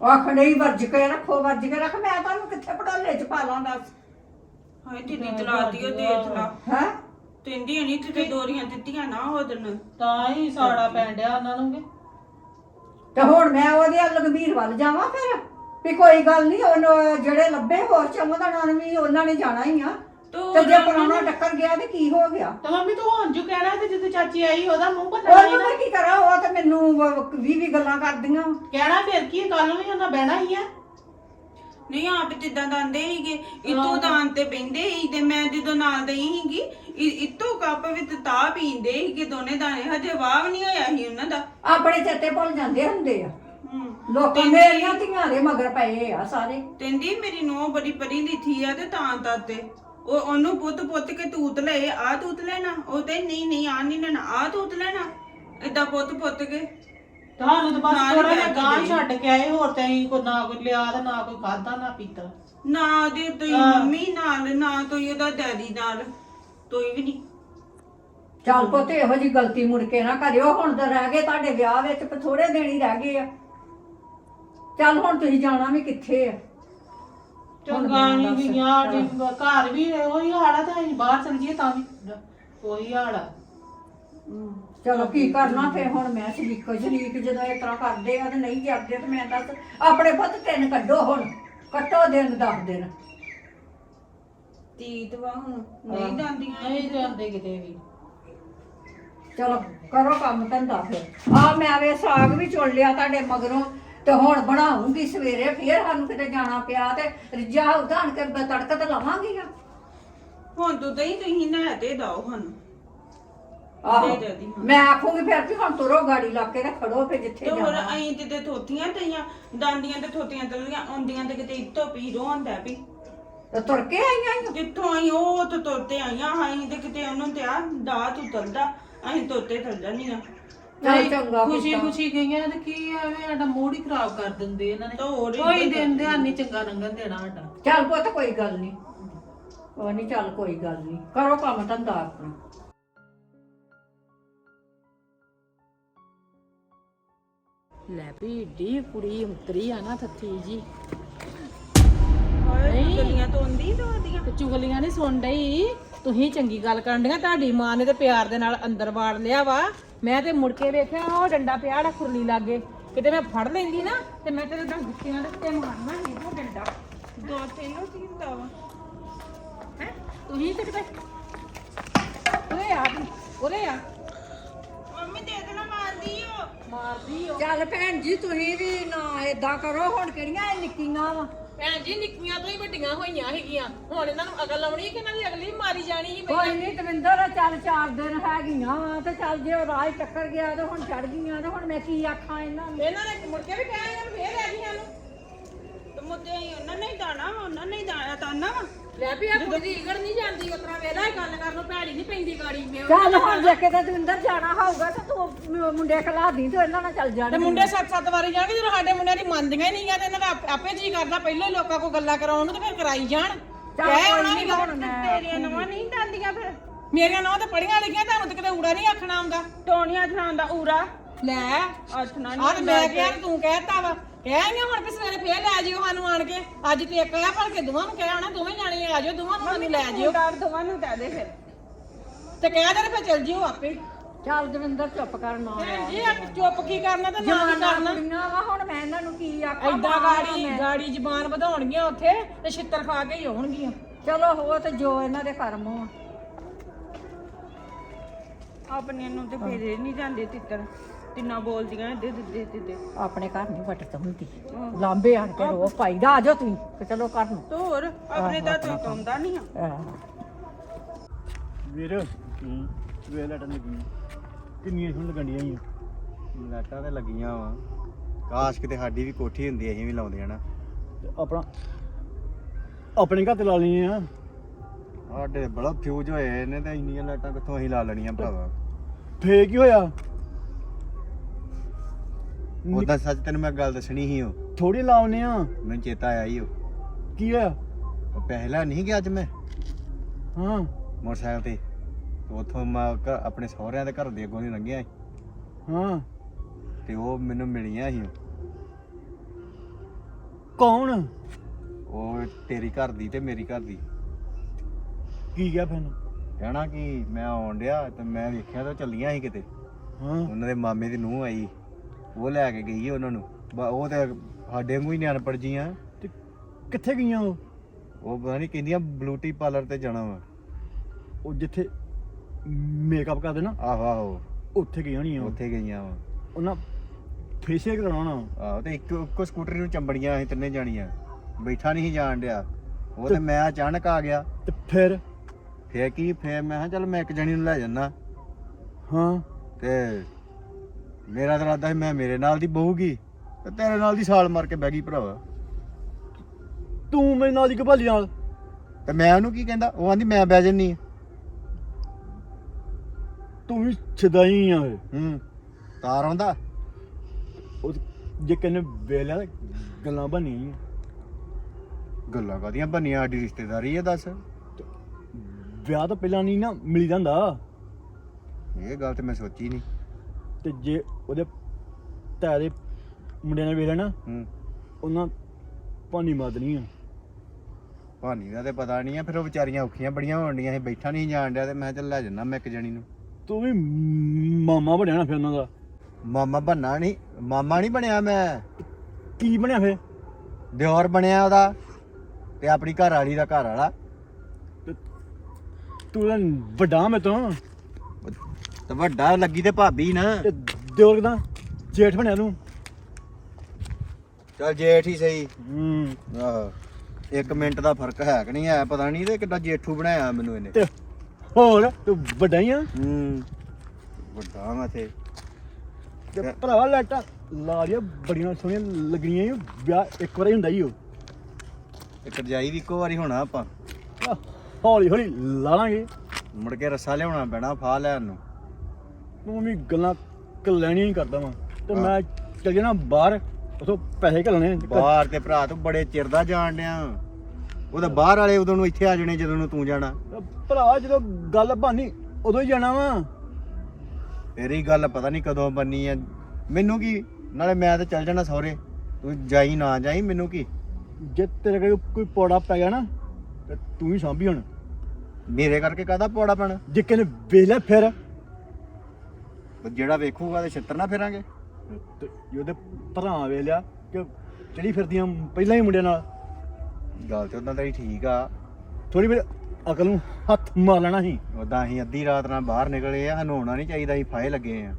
[SPEAKER 8] ਆਖ ਨਹੀਂ ਵਰਜ ਕੇ ਰੱਖੋ ਵਰਜ ਕੇ ਰੱਖ। ਮੈਂ ਤੁਹਾਨੂੰ ਕਿੱਥੇ ਪੜਾਲੇ ਚ ਪਾ ਲਾਂ ਦੱਸ
[SPEAKER 9] ਹਾਏ ਤਿੰਨੀ ਤਲਾਤੀ ਉਹ ਦੇਖ ਲਾ।
[SPEAKER 8] ਹੈ?
[SPEAKER 9] ਤਿੰਦੀ ਨਹੀਂ ਤੇ ਦੋਰੀਆਂ ਦਿੱਤੀਆਂ ਨਾ ਉਹ ਦਿਨ।
[SPEAKER 10] ਤਾਂ ਹੀ ਸਾੜਾ ਪੈਣ ਡਿਆ ਉਹਨਾਂ ਨੂੰ ਕਿ
[SPEAKER 8] ਤੇ ਹੁਣ ਮੈਂ ਉਹਦੇ ਵੱਲ ਲਖਬੀਰ ਵੱਲ ਜਾਵਾਂ ਫਿਰ? ਵੀ ਕੋਈ ਗੱਲ ਨਹੀਂ ਉਹਨੂੰ ਜਿਹੜੇ ਲੱਭੇ ਹੋਰ ਚਮਦਾਨਾਂ ਵੀ ਉਹਨਾਂ ਨੇ ਜਾਣਾ ਹੀ ਆ।
[SPEAKER 10] ਤੂੰ
[SPEAKER 8] ਤੇ ਜੇ ਪੁਰਾਣਾ ਟੱਕਰ ਗਿਆ ਤੇ ਕੀ ਹੋ ਗਿਆ?
[SPEAKER 10] ਤਾਂ ਮੰਮੀ ਤੂੰ ਹੁਣ ਜੂ ਕਹਿਣਾ ਤੇ ਜਦੋਂ ਚਾਚੀ ਆਈ ਉਹਦਾ ਮੂੰਹ ਭੰਨਣਾ
[SPEAKER 8] ਉਹਨੂੰ ਮੈਂ ਕੀ ਕਰਾਂ ਉਹ ਤੇ ਮੈਨੂੰ ਵੀ ਵੀ ਗੱਲਾਂ ਕਰਦੀਆਂ।
[SPEAKER 10] ਕਹਿਣਾ ਫਿਰ ਕੀ ਕੱਲ ਨੂੰ ਵੀ ਉਹਨਾਂ ਬਹਿਣਾ ਹੀ ਆ।
[SPEAKER 9] ਨਹੀਂ ਆਪ ਜਿੱਦਾਂ ਦੰਦੇ ਸੀਗੇ ਇਤੋਂ ਦਾਨ ਤੇ ਬੈੰਦੇ ਸੀ ਤੇ ਮੈਂ ਜਦੋਂ ਨਾਲ ਦਈ ਸੀਗੀ ਇ- ਇਤੋਂ ਕੱਪ ਵਿੱਚ ਤਾਂ ਪੀਂਦੇ ਸੀਗੇ ਦੋਨੇ ਦਾਣੇ ਹਜੇ ਵਾਹ ਵੀ ਨਹੀਂ ਹੋਇਆ ਸੀ ਉਹਨਾਂ ਦਾ।
[SPEAKER 8] ਆਪਣੇ ਚੇਤੇ ਭੁੱਲ ਜਾਂਦੇ ਹੁੰਦੇ ਆ।
[SPEAKER 9] ਹੂੰ
[SPEAKER 8] ਲੋਕਾਂ ਮੇਰੀਆਂ ਧੀਆਂ ਦੇ ਮਗਰ ਪਏ ਆ ਸਾਰੇ।
[SPEAKER 9] ਕਹਿੰਦੀ ਮੇਰੀ ਨੂੰਹ ਬੜੀ ਪਰੀ ਲਿਖੀ ਆ ਤੇ ਤਾਂ ਤਾਂ ਤੇ ਉਹ ਉਹਨੂੰ ਪੁੱਤ ਪੁੱਤ ਕੇ ਤੂਤ ਲਏ ਆ ਤੂਤ ਲੈਣਾ? ਉਹ ਤੇ ਨਹੀਂ ਨਹੀਂ ਆ ਨਹੀਂ ਲੈਣਾ ਆ ਤੂਤ ਲੈਣਾ? ਏਦਾਂ ਪੁੱਤ ਪੁੱਤ ਕੇ।
[SPEAKER 10] ਤੁਹਾਨੂੰ ਤਾਂ ਬਸ
[SPEAKER 9] ਨਾਲ ਹੀ
[SPEAKER 10] ਥੋੜਾ ਜਿਹਾ ਗਾਂ। ਛੱਡ ਕੇ ਆਏ ਹੋਰ ਤੇ ਅਸੀਂ ਕੋਈ ਨਾ ਕੋਈ ਲਿਆ ਤੇ ਨਾ ਕੋਈ ਖਾਦਾ ਨਾ ਪੀਤਾ।
[SPEAKER 9] ਨਾ ਦੇ ਤੋਈ
[SPEAKER 10] ਹਾਂ।
[SPEAKER 9] ਮੰਮੀ ਨਾਲ ਨਾ ਤੋਈ ਉਹਦਾ ਡੈਡੀ ਨਾਲ। ਤੋਈ ਵੀ ਨਹੀਂ।
[SPEAKER 8] ਚੱਲ ਪੁੱਤ ਇਹੋ ਜੀ ਗਲਤੀ ਮੁੜ ਕੇ ਨਾ ਕਰਿਓ। ਹੁਣ ਤਾਂ ਰਹਿ ਗਏ ਤੁਹਾਡੇ ਵਿਆਹ ਵਿੱਚ ਥੋੜੇ ਦਿਨ ਹੀ ਰਹਿ ਗਏ ਆ। ਚੱਲ ਹੁਣ ਤੁਸੀਂ ਜਾਣਾ ਵੀ ਕਿੱਥੇ ਆ?
[SPEAKER 10] ਚੰਗਾ
[SPEAKER 8] ਹੁਣ
[SPEAKER 10] ਨਹੀਂ
[SPEAKER 8] ਦੱਸ।
[SPEAKER 10] ਗਿਆ ਜੀ ਘਰ ਵੀ ਉਹੀ ਹਾਲ ਆ ਤਾਂ ਅਸੀਂ ਬਾਹਰ ਚਲ ਜੀਏ ਤਾਂ ਵੀ। ਉਹੀ ਹਾਲ ਆ।
[SPEAKER 8] ਚਲੋ ਕੀ ਕਰਨਾ ਫੇ ਹੁਣ ਮੈਂ ਸ਼ਰੀਕੋ ਸ਼ਰੀਕ ਜਦੋਂ ਇਸ ਤਰ੍ਹਾਂ ਕਰਦੇ ਆ ਤੇ ਨਹੀਂ ਜਾਂਦੇ ਤੇ ਮੈਂ ਦੱਸ ਆਪਣੇ ਪੁੱਤ ਤਿੰਨ ਕੱਢੋ ਹੁਣ ਕੱਟੋ ਦਿਨ ਦਸ ਦਿਨ।
[SPEAKER 9] ਤੀਤ ਵਾ ਹੁਣ ਨਹੀਂ ਜਾਂਦੀਆਂ
[SPEAKER 10] ਨਹੀਂ ਜਾਂਦੇ ਕਿਤੇ ਵੀ।
[SPEAKER 8] ਚਲੋ ਕਰੋ ਕੰਮ ਧੰਦਾ ਫਿਰ। ਆ ਮੈਂ ਵੇ ਸਾਗ ਵੀ ਚੁਣ ਲਿਆ ਤੁਹਾਡੇ ਮਗਰੋਂ ਤੇ ਹੁਣ ਬਣਾਉਂਗੀ ਸਵੇਰੇ ਫੇਰ ਸਾਨੂੰ ਕਿਤੇ ਜਾਣਾ ਪਿਆ ਤੇ ਰਿਜਾ ਉਧਾਨ ਕੇ ਬ- ਤੜਕਾ ਤੇ ਲਾਵਾਂਗੀ ਆ।
[SPEAKER 9] ਹੁਣ ਤੂੰ ਦਹੀਂ ਤੁਸੀਂ ਨਾ ਦੇ ਦਓ ਹੁਣ
[SPEAKER 8] ਆਹੋ
[SPEAKER 9] ਦੇ ਦੇ ਦੀ, ਹਾਂ।
[SPEAKER 8] ਮੈਂ ਆਖੂਗੀ ਫਿਰ ਵੀ ਹੁਣ ਤੁਰੋ ਗਾੜੀ ਲਾ ਕੇ ਤੇ ਖੜੋ ਫੇ ਜਿੱਥੇ
[SPEAKER 9] ਤੇ ਹੋਰ
[SPEAKER 8] ਜਾਣਾ।
[SPEAKER 9] ਅਸੀਂ ਤੇ ਤੇ ਥੋਤੀਆਂ ਤਈਆਂ ਡਾਂਡੀਆਂ ਤੇ ਥੋਤੀਆਂ ਤਲੀਆਂ ਆਉਂਦੀਆਂ ਤੇ ਕਿਤੇ ਇੱਥੋਂ ਪੀਰੋ ਹੁੰਦਾ ਵੀ।
[SPEAKER 8] ਤੇ ਤੁਰ ਕੇ ਆਈਆਂ ਈ ਓ।
[SPEAKER 9] ਜਿੱਥੋਂ ਆਈ ਉਹ ਤੋਂ ਤੋਤੇ ਆਈਆਂ ਅਸੀਂ ਤੇ ਕਿਤੇ ਉਹਨੂੰ ਤੇ ਆ ਦਾ ਤੂੰ ਤਲਦਾ ਅਸੀਂ ਤੋਤੇ ਤਲ ਜਾਂਦੀਆਂ
[SPEAKER 8] ਚੱਲ ਚੰਗਾ
[SPEAKER 10] ਖੁਸ਼ੀ
[SPEAKER 8] ਕੀਤਾ।
[SPEAKER 10] ਖੁਸ਼ੀ ਗਈਆਂ ਤੇ ਕੀ ਐਵੇਂ ਸਾਡਾ ਮੂਡ ਹੀ ਖਰਾਬ ਕਰ ਦਿੰਦੇ ਇਹਨਾਂ ਨੇ।
[SPEAKER 9] ਤਾਂ ਹੋਰ ਹੀ
[SPEAKER 10] ਕੋਈ ਦਿਨ ਧਿਆਨ ਨਹੀਂ ਚੰਗਾ ਲੰਘਣ ਦੇਣਾ ਸਾਡਾ।
[SPEAKER 8] ਚੱਲ ਪੁੱਤ ਕੋਈ ਗੱਲ ਨਹੀਂ। ਉਹ ਨਹੀਂ ਚੱਲ ਕੋਈ ਗੱਲ ਨਹੀਂ। ਕਰੋ ਕੰਮ ਧੰਦਾ ਆਪਣਾ।
[SPEAKER 4] ਲੈ ਵੀ ਢੀ ਕੁੜੀ ਉਤਰੀ ਆ ਨਾ ਥੱਥੀ ਜੀ।
[SPEAKER 9] ਹਾਏ ਗਲੀਆਂ ਤੋਂ ਆਉਂਦੀ ਤਾਂ ਆਉਂਦੀਆਂ
[SPEAKER 4] ਤੇ ਚੁਗਲੀਆਂ ਨਹੀਂ ਸੁਣ ਡਈ। ਤੁਸੀਂ ਚੰਗੀ ਗੱਲ ਕਰਨ ਡੀਆਂ ਤੁਹਾਡੀ ਮਾਂ ਨੇ ਤੇ ਪਿਆਰ ਦੇ ਨਾਲ ਅੰਦਰ ਵਾੜ ਲਿਆ ਵਾ। ਮੈਂ ਤੇ ਮੁੜ ਕੇ ਵੇਖਿਆ ਉਹ ਡੰਡਾ ਪਿਆ ੜਾ ਖੁਰਲੀ ਲਾਗੇ। ਕਿਤੇ ਮੈਂ ਫੜ ਲੈਂਦੀ ਨਾ ਤੇ ਮੈਂ ਤੇਰੇ ਨਾਲ ਗੁੱਟੀਆਂ ਦੇ ਉੱਤੇ ਮਾਰਨਾ ਸੀ ਉਹ ਡੰਡਾ।
[SPEAKER 9] ਦੋ ਤਿੰਨ ਚੀਂਦਾ ਵਾ।
[SPEAKER 4] ਹੈ? ਤੁਸੀਂ ਤੇ ਕਿਤੇ ਉਰੇ ਆ ਤੂੰ, ਉਰੇ ਆ।
[SPEAKER 9] ਮੰਮੀ ਦੇ ਦੇਣਾ ਮਾਰਦੀ ਓ।
[SPEAKER 4] ਮਾਰਦੀ ਓ।
[SPEAKER 8] ਚੱਲ ਭੈਣ ਜੀ ਤੁਸੀਂ ਵੀ ਨਾ ਏਦਾਂ ਕਰੋ ਹੁਣ ਕਿਹੜੀਆਂ ਇਹ ਨਿੱਕੀਆਂ ਵਾ?
[SPEAKER 4] ਭੈਣ ਜੀ ਨਿੱਕੀਆਂ ਤੋਂ ਹੀ ਵੱਡੀਆਂ ਹੋਈਆਂ ਹੈਗੀਆਂ। ਹੁਣ ਇਹਨਾਂ ਨੂੰ ਅਕਲ ਆਉਣੀ ਕਿ ਇਹਨਾਂ ਦੀ ਅਗਲੀ ਮਾਰੀ ਜਾਣੀ ਸੀ
[SPEAKER 8] ਕੋਈ ਨਹੀਂ ਦਵਿੰਦਰ ਚੱਲ ਚਾਰ ਦਿਨ ਹੈਗੀਆਂ ਵਾ ਤੇ ਚੱਲ ਜੇ ਉਹ 'ਚ ਟੱਕਰ ਗਿਆ ਤੇ ਹੁਣ ਚੜ ਗਈਆਂ ਤੇ ਹੁਣ ਮੈਂ ਕੀ ਆਖਾਂ ਇਹਨਾਂ ਨੂੰ?
[SPEAKER 4] ਇਹਨਾਂ ਨੇ ਮੁੜ ਕੇ ਵੀ ਕਹਿਆ ਇਹਨਾਂ ਨੂੰ ਫੇਰ ਲੈ ਗਈਆਂ ਨੂੰ।
[SPEAKER 9] ਤੇ ਮੁੱਦੇ ਅਸੀਂ ਉਹਨਾਂ ਨੇ ਹੀ ਦਾਣਾ ਵਾ ਉਹਨਾਂ ਨੇ ਹੀ ਦਾਣਾ ਤਾਨਾ ਵਾ।
[SPEAKER 4] ਲੈ ਵੀ ਆ ਕੁੜੀ ਦੀ ਇਗੜ ਨਹੀਂ ਜਾਂਦੀ ਉਤਰਾ ਵੇਲਾ ਹੀ ਗੱਲ ਕਰਨ ਨੂੰ ਭੈੜੀ ਨਹੀਂ ਪੈਂਦੀ ਗਾੜੀ ਮੈਂ
[SPEAKER 8] ਚੱਲ ਹੁਣ ਜੇ ਕਿਤੇ ਦਵਿੰਦਰ ਜਾਣਾ ਹੋਊਗਾ ਤੇ ਤੂੰ ਮ- ਮੁੰਡੇ ਖਲਾ ਦੀ ਤੇ ਇਹਨਾਂ ਨਾਲ ਚੱਲ
[SPEAKER 4] ਤੇ
[SPEAKER 8] ਜਾਣ
[SPEAKER 4] ਮੁੰਡੇ ਸੱਤ ਸੱਤ ਵਾਰੀ ਜਾਣਗੇ ਜਦੋਂ ਸਾਡੇ ਮੁੰਡਿਆਂ ਦੀ ਮੰਨਦੀਆਂ ਹੀ ਨਹੀਂ ਆ ਤੇ ਇਹਨਾਂ ਦਾ ਆਪ- ਆਪੇ ਜੀ ਕਰਦਾ ਪਹਿਲਾਂ ਹੀ ਲੋਕਾਂ ਕੋਲ ਗੱਲਾਂ ਕਰਾਉਣ ਨੂੰ ਤੇ ਫਿਰ ਕਰਾਈ ਜਾਣ। ਕਹਿ ਉਹਨਾਂ
[SPEAKER 8] ਹੁਣ ਮੈਂ
[SPEAKER 9] ਤੇਰੀਆਂ ਨਵਾਂ ਨਹੀਂ ਦਾਂਦੀਆਂ ਫਿਰ।
[SPEAKER 4] ਮੇਰੀਆਂ ਨੌਂ ਤੇ ਪੜੀਆਂ ਲਿਖੀਆਂ ਤੁਹਾਨੂੰ ਤੇ ਕਿਤੇ ਊੜਾ ਨਹੀਂ ਆਖਣਾ ਆਉਂਦਾ।
[SPEAKER 9] ਟੋਣੀਆਂ ਥਾਂ ਦਾ ਊਰਾ
[SPEAKER 4] ਲੈ
[SPEAKER 9] ਅੱਠ ਨਾ
[SPEAKER 4] ਆਹ ਤੇ ਮੈਂ ਕਿਹਾ ਤੇ ਤੂੰ ਕਹਿਤਾ ਵਾ। ਕਹਿ ਆਈਆਂ ਹੁਣ ਕਿ ਸਵੇਰੇ ਫੇਰ ਲੈ ਜਿਓ ਸਾਨੂੰ ਆਣ ਕੇ। ਅੱਜ ਤੇ ਇੱਕ ਆ ਭਲ ਕੇ ਦੋਵਾਂ ਨੂੰ ਕਹਿ ਆਉਣਾ ਦੋਵੇਂ ਜਾਣੇ ਆ ਜਾਓ ਦੋਵਾਂ ਨੂੰ ਸਾਨੂੰ ਲੈ ਜਿਓ।
[SPEAKER 9] ਦਾਰ ਦੋਵਾਂ ਨੂੰ ਦੇ ਦੇ ਫਿਰ।
[SPEAKER 4] ਤੇ ਕਹਿ ਦੇ ਤੇ ਫਿਰ ਚੱਲ ਜਿਓ ਆਪੇ।
[SPEAKER 8] ਚੱਲ ਦਵਿੰਦਰ ਚੁੱਪ ਕਰ ਨਾ
[SPEAKER 4] ਭੈਣ ਜੀ ਆ ਚੁੱਪ ਕੀ ਕਰਨਾ ਤੇ ਨਾ ਕੀ
[SPEAKER 8] ਜਮਾਨਾ
[SPEAKER 4] ਕਰਨਾ?
[SPEAKER 8] ਕੁੜੀਆਂ ਵਾ ਹੁਣ ਮੈਂ ਇਹਨਾਂ ਨੂੰ ਕੀ ਆਖਾਂ ਮਾਂ
[SPEAKER 4] ਗਾੜੀ ਗਾੜੀ ਜ਼ਬਾਨ ਵਧਾਉਣਗੀਆਂ ਉੱਥੇ ਤੇ ਛਿੱਤਰ ਖਾ ਕੇ ਹੀ ਆਉਣਗੀਆਂ।
[SPEAKER 8] ਚਲੋ ਹੋ ਤੇ ਜੋ ਇਹਨਾਂ ਦੇ ਕਰਮ ਆ
[SPEAKER 9] ਆਪਣੀਆਂ ਨੂੰ ਤੇ ਫੇਰੇ ਨਹੀਂ ਜਾਂਦੇ ਤਿੱਤਰ। ਤਿੰਨਾ ਬੋਲਦੀਆਂ ਦੇ ਦੇ ਦੇ ਦੇ
[SPEAKER 8] ਆਪਣੇ ਘਰ ਨਹੀਂ ਵਟਤ ਹੁੰਦੀ। ਲਾਂਬੇ ਆਣ ਕੇ ਰੋ ਪਾਈਦਾ ਆ ਜਾਓ ਤੁਸੀਂ ਤੇ ਚਲੋ ਘਰ ਨੂੰ।
[SPEAKER 9] ਤੇ ਹੋਰ ਆਪਣੇ ਦਾ ਤੋਂ ਆਉਂਦਾ ਨਹੀਂ ਆ।
[SPEAKER 8] ਆਹ।
[SPEAKER 11] ਵੀਰ ਵੇ ਲਟਣ ਲੱਗੀ ਕਿੰਨੀਆਂ ਸੁਣ ਲੱਗਣੀਆਂ ਹੀ
[SPEAKER 12] ਲਾਟਾਂ ਤੇ ਲੱਗੀਆਂ ਵਾ। ਕਾਸ਼ ਕਿਤੇ ਸਾਡੀ ਵੀ ਕੋਠੀ ਹੁੰਦੀ ਅਸੀਂ ਵੀ ਲਾਉਂਦੇ ਹਨਾ।
[SPEAKER 11] ਆਪਣਾ ਆਪਣੇ ਘਰ ਤੇ ਲਾ ਲਈਆਂ ਆ।
[SPEAKER 12] ਸਾਡੇ ਬੜਾ ਫਿਊਜ਼ ਹੋਏ ਨੇ ਤੇ ਇੰਨੀਆਂ ਲਾਟਾਂ ਕਿੱਥੋਂ ਅਸੀਂ ਲਾ ਲੈਣੀਆਂ ਭਰਾਵਾ।
[SPEAKER 11] ਫੇਰ ਕੀ ਹੋਇਆ?
[SPEAKER 12] ਉਦਾਂ ਸੱਚ ਤੈਨੂੰ ਮੈਂ ਗੱਲ ਦੱਸਣੀ ਸੀ ਉਹ।
[SPEAKER 11] ਥੋੜੀ ਲਾਉਨੇ ਆ।
[SPEAKER 12] ਮੈਨੂੰ ਚੇਤਾ ਆਇਆ ਹੀ ਉਹ।
[SPEAKER 11] ਕੀ ਹੋਇਆ?
[SPEAKER 12] ਉਹ ਪਹਿਲਾ ਨਹੀਂ ਗਿਆ ਅੱਜ ਮੈਂ?
[SPEAKER 11] ਹਾਂ।
[SPEAKER 12] ਮੋਟਰਸਾਈਕਲ ਤੇ। ਤੇ ਉੱਥੋਂ ਮੈਂ ਘਰ- ਆਪਣੇ ਸਹੁਰਿਆਂ ਦੇ ਘਰ ਦੇ ਅੱਗੋਂ ਦੀ ਲੰਘਿਆ ਸੀ।
[SPEAKER 11] ਹਾਂ।
[SPEAKER 12] ਤੇ ਉਹ ਮੈਨੂੰ ਮਿਲੀਆਂ ਸੀ।
[SPEAKER 11] ਕੌਣ?
[SPEAKER 12] ਉਹ ਤੇਰੀ ਘਰ ਦੀ ਤੇ ਮੇਰੀ ਘਰ ਦੀ।
[SPEAKER 11] ਕੀ ਗਿਆ ਫੈਨ
[SPEAKER 12] ਕਹਿਣਾ ਕਿ ਮੈਂ ਆਉਣ ਡਿਆ ਤੇ ਮੈਂ ਵੇਖਿਆ ਤਾਂ ਉਹ ਚੱਲੀਆਂ ਸੀ ਕਿਤੇ।
[SPEAKER 11] ਹਾਂ।
[SPEAKER 12] ਉਹਨਾਂ ਦੇ ਮਾਮੇ ਦੀ ਨੂੰਹ ਆਈ। ਉਹ ਲੈ ਕੇ ਗਈ ਉਹਨਾਂ ਨੂੰ। ਬ- ਉਹ ਤੇ ਸਾਡੇ ਵਾਂਗੂ ਹੀ ਨਿਆਣ ਪੜ ਜੀਆਂ।
[SPEAKER 11] ਤੇ ਕਿੱਥੇ ਗਈਆਂ ਉਹ?
[SPEAKER 12] ਉਹ ਪਤਾ ਨਹੀਂ ਕਹਿੰਦੀਆਂ ਬਲੂਟੀ ਪਾਰਲਰ ਤੇ ਜਾਣਾ ਵਾ।
[SPEAKER 11] ਉਹ ਜਿੱਥੇ ਮੇਕਅਪ ਕਰਦੇ ਨਾ
[SPEAKER 12] ਆਹੋ ਆਹੋ।
[SPEAKER 11] ਉੱਥੇ ਗਈਆਂ ਨਹੀਂ
[SPEAKER 12] ਉੱਥੇ ਗਈਆਂ ਵਾ।
[SPEAKER 11] ਉਹਨਾਂ ਫੇਸ਼ੀਅਲ ਕਰਾਉਣਾ
[SPEAKER 12] ਆਹੋ ਤੇ ਇੱਕ ਇੱਕੋ ਸਕੂਟਰੀ ਨੂੰ ਚੰਬੜੀਆਂ ਅਸੀਂ ਤਿੰਨੇ ਜਾਣੀਆਂ। ਬੈਠਾ ਨਹੀਂ ਸੀ ਜਾਣ ਡਿਆ। ਉਹ ਤੇ ਮੈਂ ਅਚਾਨਕ ਆ ਗਿਆ।
[SPEAKER 11] ਤੇ ਫਿਰ?
[SPEAKER 12] ਫੇਰ ਕੀ ਫੇਰ ਮੈਂ ਕਿਹਾ ਚੱਲ ਮੈਂ ਇੱਕ ਜਣੀ ਨੂੰ ਲੈ ਜੰਨਾ।
[SPEAKER 11] ਹਾਂ।
[SPEAKER 12] ਤੇ ਮੇਰਾ ਤਾਂ ਇਰਾਦਾ ਸੀ ਮੈਂ ਮੇਰੇ ਨਾਲ ਦੀ ਬਹੂਗੀ ਤੇ ਤੇਰੇ ਨਾਲ ਦੀ ਸਾਲ ਮਾਰ ਕੇ ਬਹਿ ਗਈ ਭਰਾਵਾ।
[SPEAKER 11] ਤੂੰ ਮੇਰੇ ਨਾਲ ਦੀ ਕਪਾਲੀ ਨਾਲ।
[SPEAKER 12] ਤੇ ਮੈਂ ਉਹਨੂੰ ਕੀ ਕਹਿੰਦਾ? ਉਹ ਆਂਦੀ ਮੈਂ ਬਹਿ ਜੰਨੀ
[SPEAKER 11] ਤੂੰ ਵੀ ਛਦਾਈ ਆ
[SPEAKER 12] ਹੂੰ ਤਾਰ ਆਉਂਦਾ।
[SPEAKER 11] ਉਹ ਜੇ ਕਿਨੇ ਵੇਲਿਆ ਤਾਂ ਗੱਲਾਂ ਬਣੀਆਂ
[SPEAKER 12] ਗੱਲਾਂ ਕਾਦੀਆਂ ਬੰਨੀਆਂ ਸਾਡੀ ਰਿਸ਼ਤੇਦਾਰੀ ਆ ਦੱਸ।
[SPEAKER 11] ਵਿਆਹ ਤੋਂ ਪਹਿਲਾਂ ਨਹੀਂ ਨਾ ਮਿਲੀ ਜਾਂਦਾ।
[SPEAKER 12] ਇਹ ਗੱਲ ਤੇ ਮੈਂ ਸੋਚੀ ਨਹੀਂ।
[SPEAKER 11] ਤੇ ਜੇ ਉਹਦੇ ਤਾਏ ਦੇ ਮੁੰਡਿਆਂ ਨੇ ਵੇਖ ਲੈਣਾ
[SPEAKER 12] ਹੂੰ।
[SPEAKER 11] ਉਹਨਾਂ ਪਾਣੀ ਮਾਦਨੀ ਆ।
[SPEAKER 12] ਭਾਨੀ ਦਾ ਤੇ ਪਤਾ ਨਹੀਂ ਆ ਫਿਰ ਉਹ ਵਿਚਾਰੀਆਂ ਔਖੀਆਂ ਬੜੀਆਂ ਹੋਣ ਡੀਆਂ ਸੀ ਬੈਠਾ ਨਹੀਂ ਜਾਣ ਡਿਆ ਤੇ ਮੈਂ ਚੱਲ ਲੈ ਜੰਨਾ ਮੈਂ ਇੱਕ ਜਣੀ ਨੂੰ।
[SPEAKER 11] ਤੂੰ ਵੀ ਮਾਮਾ ਬਣਿਆ ਨਾ ਫਿਰ ਉਹਨਾਂ ਦਾ।
[SPEAKER 12] ਮਾਮਾ ਬੰਨਾ ਨਹੀਂ ਮਾਮਾ ਨਹੀਂ ਬਣਿਆ ਮੈਂ।
[SPEAKER 11] ਕੀ ਬਣਿਆ ਫਿਰ?
[SPEAKER 12] ਦਿਓਰ ਬਣਿਆ ਉਹਦਾ ਤੇ ਆਪਣੀ ਘਰ ਵਾਲੀ ਦਾ ਘਰ ਵਾਲਾ।
[SPEAKER 11] ਤੂੰ ਤਾਂ ਵੱਡਾ ਮੈਂ ਤੋਂ।
[SPEAKER 12] ਤੇ ਵੱਡਾ ਲੱਗੀ ਤੇ ਭਾਬੀ ਨਾ।
[SPEAKER 11] ਤੇ ਦਿਓਰ ਕਿਦਾਂ? ਜੇਠ ਬਣਿਆ ਤੂੰ?
[SPEAKER 12] ਚੱਲ ਜੇਠ ਹੀ ਸਹੀ।
[SPEAKER 11] ਹੂੰ।
[SPEAKER 12] ਆਹੋ। ਇੱਕ ਮਿੰਟ ਦਾ ਫ਼ਰਕ ਹੈ ਕਿ ਨਹੀਂ ਹੈ ਪਤਾ ਨਹੀਂ ਤੇ ਕਿੱਡਾ ਜੇਠੂ ਬਣਾਇਆ ਮੈਨੂੰ ਇਹਨੇ।
[SPEAKER 11] ਤੇ ਹੋਰ ਤੂੰ ਵੱਡਾ ਹੀ ਆ?
[SPEAKER 12] ਹੂੰ। ਵੱਡਾ ਮੈਂ ਤੇ।
[SPEAKER 11] ਤੇ ਭਰਾਵਾ ਲਾਟਾਂ ਲਾੜੀਆਂ ਬੜੀਆਂ ਸੋਹਣੀਆਂ ਲੱਗਣੀਆਂ ਈ ਓ। ਵਿਆਹ ਇੱਕ ਵਾਰੀ ਹੁੰਦਾ ਹੀ ਉਹ
[SPEAKER 12] ਇੱਕ ਰਜਾਈ ਵੀ ਇੱਕੋ ਵਾਰੀ ਹੋਣਾ ਆਪਾਂ।
[SPEAKER 11] ਹੌਲੀ ਹੌਲੀ ਲਾ ਲਾਂਗੇ।
[SPEAKER 12] ਮੁੜ ਕੇ ਰੱਸਾ ਲਿਆਉਣਾ ਪੈਣਾ ਫਾ ਲੈਣ ਨੂੰ।
[SPEAKER 11] ਤੂੰ ਵੀ ਗੱਲਾਂ ਕਲੈਣੀਆਂ ਹੀ ਕਰਦਾ ਵਾਂ। ਤੇ
[SPEAKER 12] ਹਾਂ।
[SPEAKER 11] ਮੈਂ ਚੱਲ ਜਾਣਾ ਬਾਹਰ ਉਥੋਂ ਪੈਸੇ ਘਲਣੇ
[SPEAKER 12] ਬਾਹਰ ਤੇ ਭਰਾ ਤੂੰ ਬੜੇ ਚਿਰ ਦਾ ਜਾਣ ਡਿਆ। ਉਹਦਾ ਬਾਹਰ ਵਾਲੇ ਉਦੋਂ ਨੂੰ ਇੱਥੇ ਆ ਜਾਣੇ ਜਦੋਂ ਨੂੰ ਤੂੰ ਜਾਣਾ।
[SPEAKER 11] ਭਰਾ ਜਦੋਂ ਗੱਲ ਬਾਨੀ ਉਦੋਂ ਹੀ ਜਾਣਾ ਵਾ।
[SPEAKER 12] ਤੇਰੀ ਗੱਲ ਪਤਾ ਨਹੀਂ ਕਦੋਂ ਬੰਨੀ ਆ। ਮੈਨੂੰ ਕੀ? ਨਾਲੇ ਮੈਂ ਤੇ ਚੱਲ ਜਾਣਾ ਸਹੁਰੇ। ਤੂੰ ਜਾਈ ਨਾ ਜਾਈ ਮੈਨੂੰ ਕੀ?
[SPEAKER 11] ਜੇ ਤੇਰੇ ਕੋਲ ਕੋਈ ਪੌੜਾ ਪੈ ਗਿਆ ਨਾ ਤੇ ਤੂੰ ਹੀ ਸਾਂਭੀ ਹੁਣ।
[SPEAKER 12] ਮੇਰੇ ਕਰਕੇ ਕਾਹਦਾ ਪੌੜਾ ਪੈਣਾ?
[SPEAKER 11] ਜੇ ਕਿਨੇ ਵੇਖ ਲੈ ਫਿਰ।
[SPEAKER 12] ਜਿਹੜਾ ਵੇਖੂਗਾ ਤੇ ਛਿੱਤਰ ਨਾ ਫੇਰਾਂਗੇ।
[SPEAKER 11] ਤੇ ਉਹਦੇ ਭਰਾ ਵੇਖ ਲਿਆ ਕਿ ਚੜੀ ਫਿਰਦੀਆਂ ਪਹਿਲਾਂ ਹੀ ਮੁੰਡਿਆਂ ਨਾਲ।
[SPEAKER 12] ਗੱਲ ਤੇ ਉਦਾਂ ਤੇਰੀ ਠੀਕ ਆ।
[SPEAKER 11] ਥੋੜੀ ਮੇਰ ਅਕਲ ਨੂੰ ਹੱਥ ਮਾਰ ਲੈਣਾ ਸੀ।
[SPEAKER 12] ਉਦਾਂ ਅਸੀਂ ਅੱਧੀ ਰਾਤ ਨਾਲ ਬਾਹਰ ਨਿਕਲੇ ਆ ਸਾਨੂੰ ਹੋਣਾ ਨਹੀਂ ਚਾਹੀਦਾ ਅਸੀਂ ਫਾਇ ਲੱਗੇ ਆ।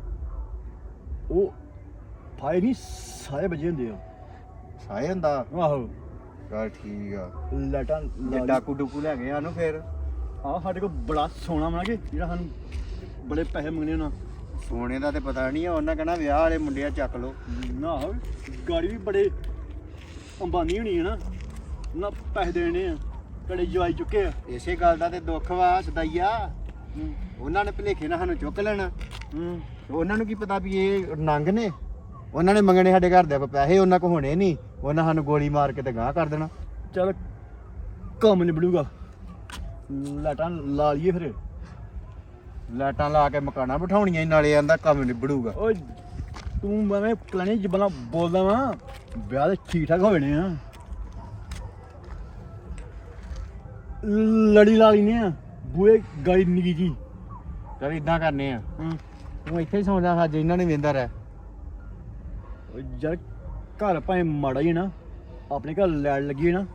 [SPEAKER 11] ਉਹ ਫਾਇਰ ਨਹੀਂ ਸਾਰੇ ਵਜੇ ਹੁੰਦੇ ਆ।
[SPEAKER 12] ਸਾਏ ਹੁੰਦਾ?
[SPEAKER 11] ਆਹੋ।
[SPEAKER 12] ਚੱਲ ਠੀਕ ਆ।
[SPEAKER 11] ਲੈਟਾਂ
[SPEAKER 12] ਜੇ ਡਾਕੂ ਡੂਕੂ ਲੈ ਗਏ ਸਾਨੂੰ ਫੇਰ।
[SPEAKER 11] ਆ ਸਾਡੇ ਕੋਲ ਬੜਾ ਸੋਨਾ ਬਣਾਗੇ ਜਿਹੜਾ ਸਾਨੂੰ ਬੜੇ ਪੈਸੇ ਮੰਗਣੇ ਨਾ
[SPEAKER 12] ਸੋਨੇ ਦਾ ਤੇ ਪਤਾ ਨਹੀਂ ਆ ਉਹਨਾਂ ਕਹਿਣਾ ਵਿਆਹ ਵਾਲੇ ਮੁੰਡਿਆ ਚੱਕ ਲੋ
[SPEAKER 11] ਨਾ ਗਾੜੀ ਵੀ ਬੜੇ ਅੰਬਾਨੀ ਹੋਣੀ ਹੈ ਨਾ। ਨਾ ਪੈਸੇ ਦੇਣੇ ਆ ਕੜੇ ਜਵਾਈ ਚੁੱਕੇ ਆ।
[SPEAKER 12] ਇਸੇ ਗੱਲ ਦਾ ਤੇ ਦੁੱਖ ਵਾ ਸਦਾਈਆ। ਉਹਨਾਂ ਨੇ ਭਲੇਖੇ ਨਾਲ ਸਾਨੂੰ ਚੁੱਕ ਲੈਣਾ। ਉਹਨਾਂ ਨੂੰ ਕੀ ਪਤਾ ਵੀ ਇਹ ਨੰਗ ਨੇ? ਉਹਨਾਂ ਨੇ ਮੰਗਣੇ ਸਾਡੇ ਘਰ ਦੇ ਪੈਸੇ ਉਹਨਾਂ ਕੋ ਹੋਣੇ ਨਹੀਂ ਉਹਨਾਂ ਸਾਨੂੰ ਗੋਲੀ ਮਾਰ ਕੇ ਤੇ ਗਾਂਹ ਕਰ ਦੇਣਾ।
[SPEAKER 11] ਚਲ ਕੰਮ ਨਿਬੜੂਗਾ। ਲਾਟਾਂ ਲਾ ਲਈਏ ਫਿਰ।
[SPEAKER 12] ਲਾਟਾਂ ਲਾ ਕੇ ਮਕਾਨਾਂ ਬਿਠਾਉਣੀਆਂ ਈ ਨਾਲੇ ਆਂਦਾ ਕੰਮ ਨਿਬੜੂਗਾ।
[SPEAKER 11] ਓਏ ਤੂੰ ਮੈਂ ਕਲਣੀ ਜਬਲਾ ਬੋਲਦਾ ਵਾਂ ਵਿਆਹ ਦੇ ਠੀਕ ਠਾਕ ਨੇ ਆ। ਲੜੀ ਲਾ ਲੈਨੇ ਆ ਬੂਏ ਗਾਈ ਨਿੱਕੀ ਜੀ।
[SPEAKER 12] ਚਲ ਇਦਾਂ ਕਰਨੇ ਆ।
[SPEAKER 11] ਹੂੰ।
[SPEAKER 12] ਤੂੰ ਇੱਥੇ ਹੀ ਸੌਂ ਜਾ ਅੱਜ ਇਹਨਾਂ ਨੇ ਵੇਂਦਾ ਰਹਿ।
[SPEAKER 11] ਓਏ ਯਾਰ ਘਰ ਭਾਵੇਂ ਮਾੜਾ ਹੀ ਨਾ ਆਪਣੇ ਘਰ ਲੈਣ ਲੱਗੀ ਨਾ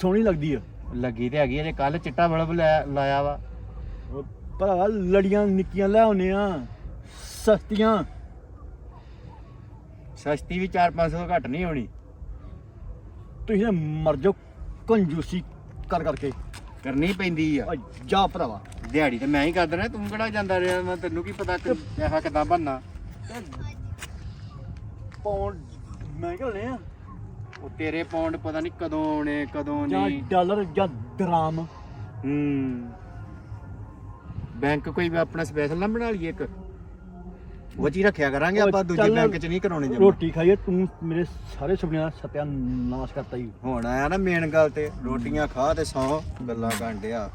[SPEAKER 11] ਸੋਹਣੀ ਲੱਗਦੀ ਆ।
[SPEAKER 12] ਲੱਗੀ ਤੇ ਹੈਗੀ ਅਜੇ ਕੱਲ ਚਿੱਟਾ ਬਲਬ ਲਾਇਆ ਵਾ।
[SPEAKER 11] ਉਹ ਭਰਾ ਲੜੀਆਂ ਨਿੱਕੀਆਂ ਲੈ ਆਉਨੇ ਆ। ਸਸਤੀਆਂ।
[SPEAKER 12] ਸਸਤੀ ਵੀ 4-500 ਘੱਟ ਨਹੀਂ ਹੋਣੀ।
[SPEAKER 11] ਤੁਸੀਂ ਨਾ ਮਰ ਜਾਓ ਕੰਜੂਸੀ ਕਰ ਕਰਕੇ।
[SPEAKER 12] ਕਰਨੀ ਪੈਂਦੀ ਆ।
[SPEAKER 11] ਓਏ ਜਾ ਭਰਾਵਾ।
[SPEAKER 12] ਦਿਹਾੜੀ ਤੇ ਮੈਂ ਹੀ ਕਰ ਦੇਣਾ ਤੂੰ ਕਿਹੜਾ ਜਾਂਦਾ ਰਿਹਾ? ਮੈਂ ਤੈਨੂੰ ਕੀ ਪਤਾ ਕਿ ਪੈਸਾ ਕਿਦਾਂ ਬਣਨਾ।
[SPEAKER 11] ਪੌਂਡ ਮੈਂ ਕਿਹਾ ਆ।
[SPEAKER 12] ਉਹ ਤੇਰੇ ਪੌਂਡ ਪਤਾ ਨਹੀਂ ਕਦੋਂ ਆਉਣੇ ਕਦੋਂ
[SPEAKER 11] ਜਾਂ
[SPEAKER 12] ਨਹੀਂ।
[SPEAKER 11] ਡਾਲਰ ਜਾਂ ਦਰਾਮ।
[SPEAKER 12] ਹੂੰ। ਬੈਂਕ ਕੋਈ ਵੀ ਆਪਣਾ ਸਪੈਸ਼ਲ ਨਾ ਬਣਾ ਲਈਏ ਇੱਕ। ਉਹ ਚ ਰੱਖਿਆ ਕਰਾਂਗੇ
[SPEAKER 11] ਉਹ
[SPEAKER 12] ਆਪਾਂ ਦੂਜੇ
[SPEAKER 11] ਚੱਲ
[SPEAKER 12] ਬੈਂਕ ਚ ਨਹੀਂ ਕਰਾਉਣੇ ਜਮਾ।
[SPEAKER 11] ਰੋਟੀ ਖਾਈਏ ਤੂੰ ਮੇਰੇ ਸਾਰੇ ਸੁਪਨਿਆਂ ਦਾ ਸਤਿਆਨਾਸ਼ ਕਰਤਾ ਹੀ
[SPEAKER 12] ਹੁਣ ਆਇਆ ਨਾ ਮੇਨ ਗੱਲ ਤੇ ਰੋਟੀਆਂ ਖਾ ਤੇ ਸੌ ਗੱਲਾਂ ਕਰਨ ਡਿਆ।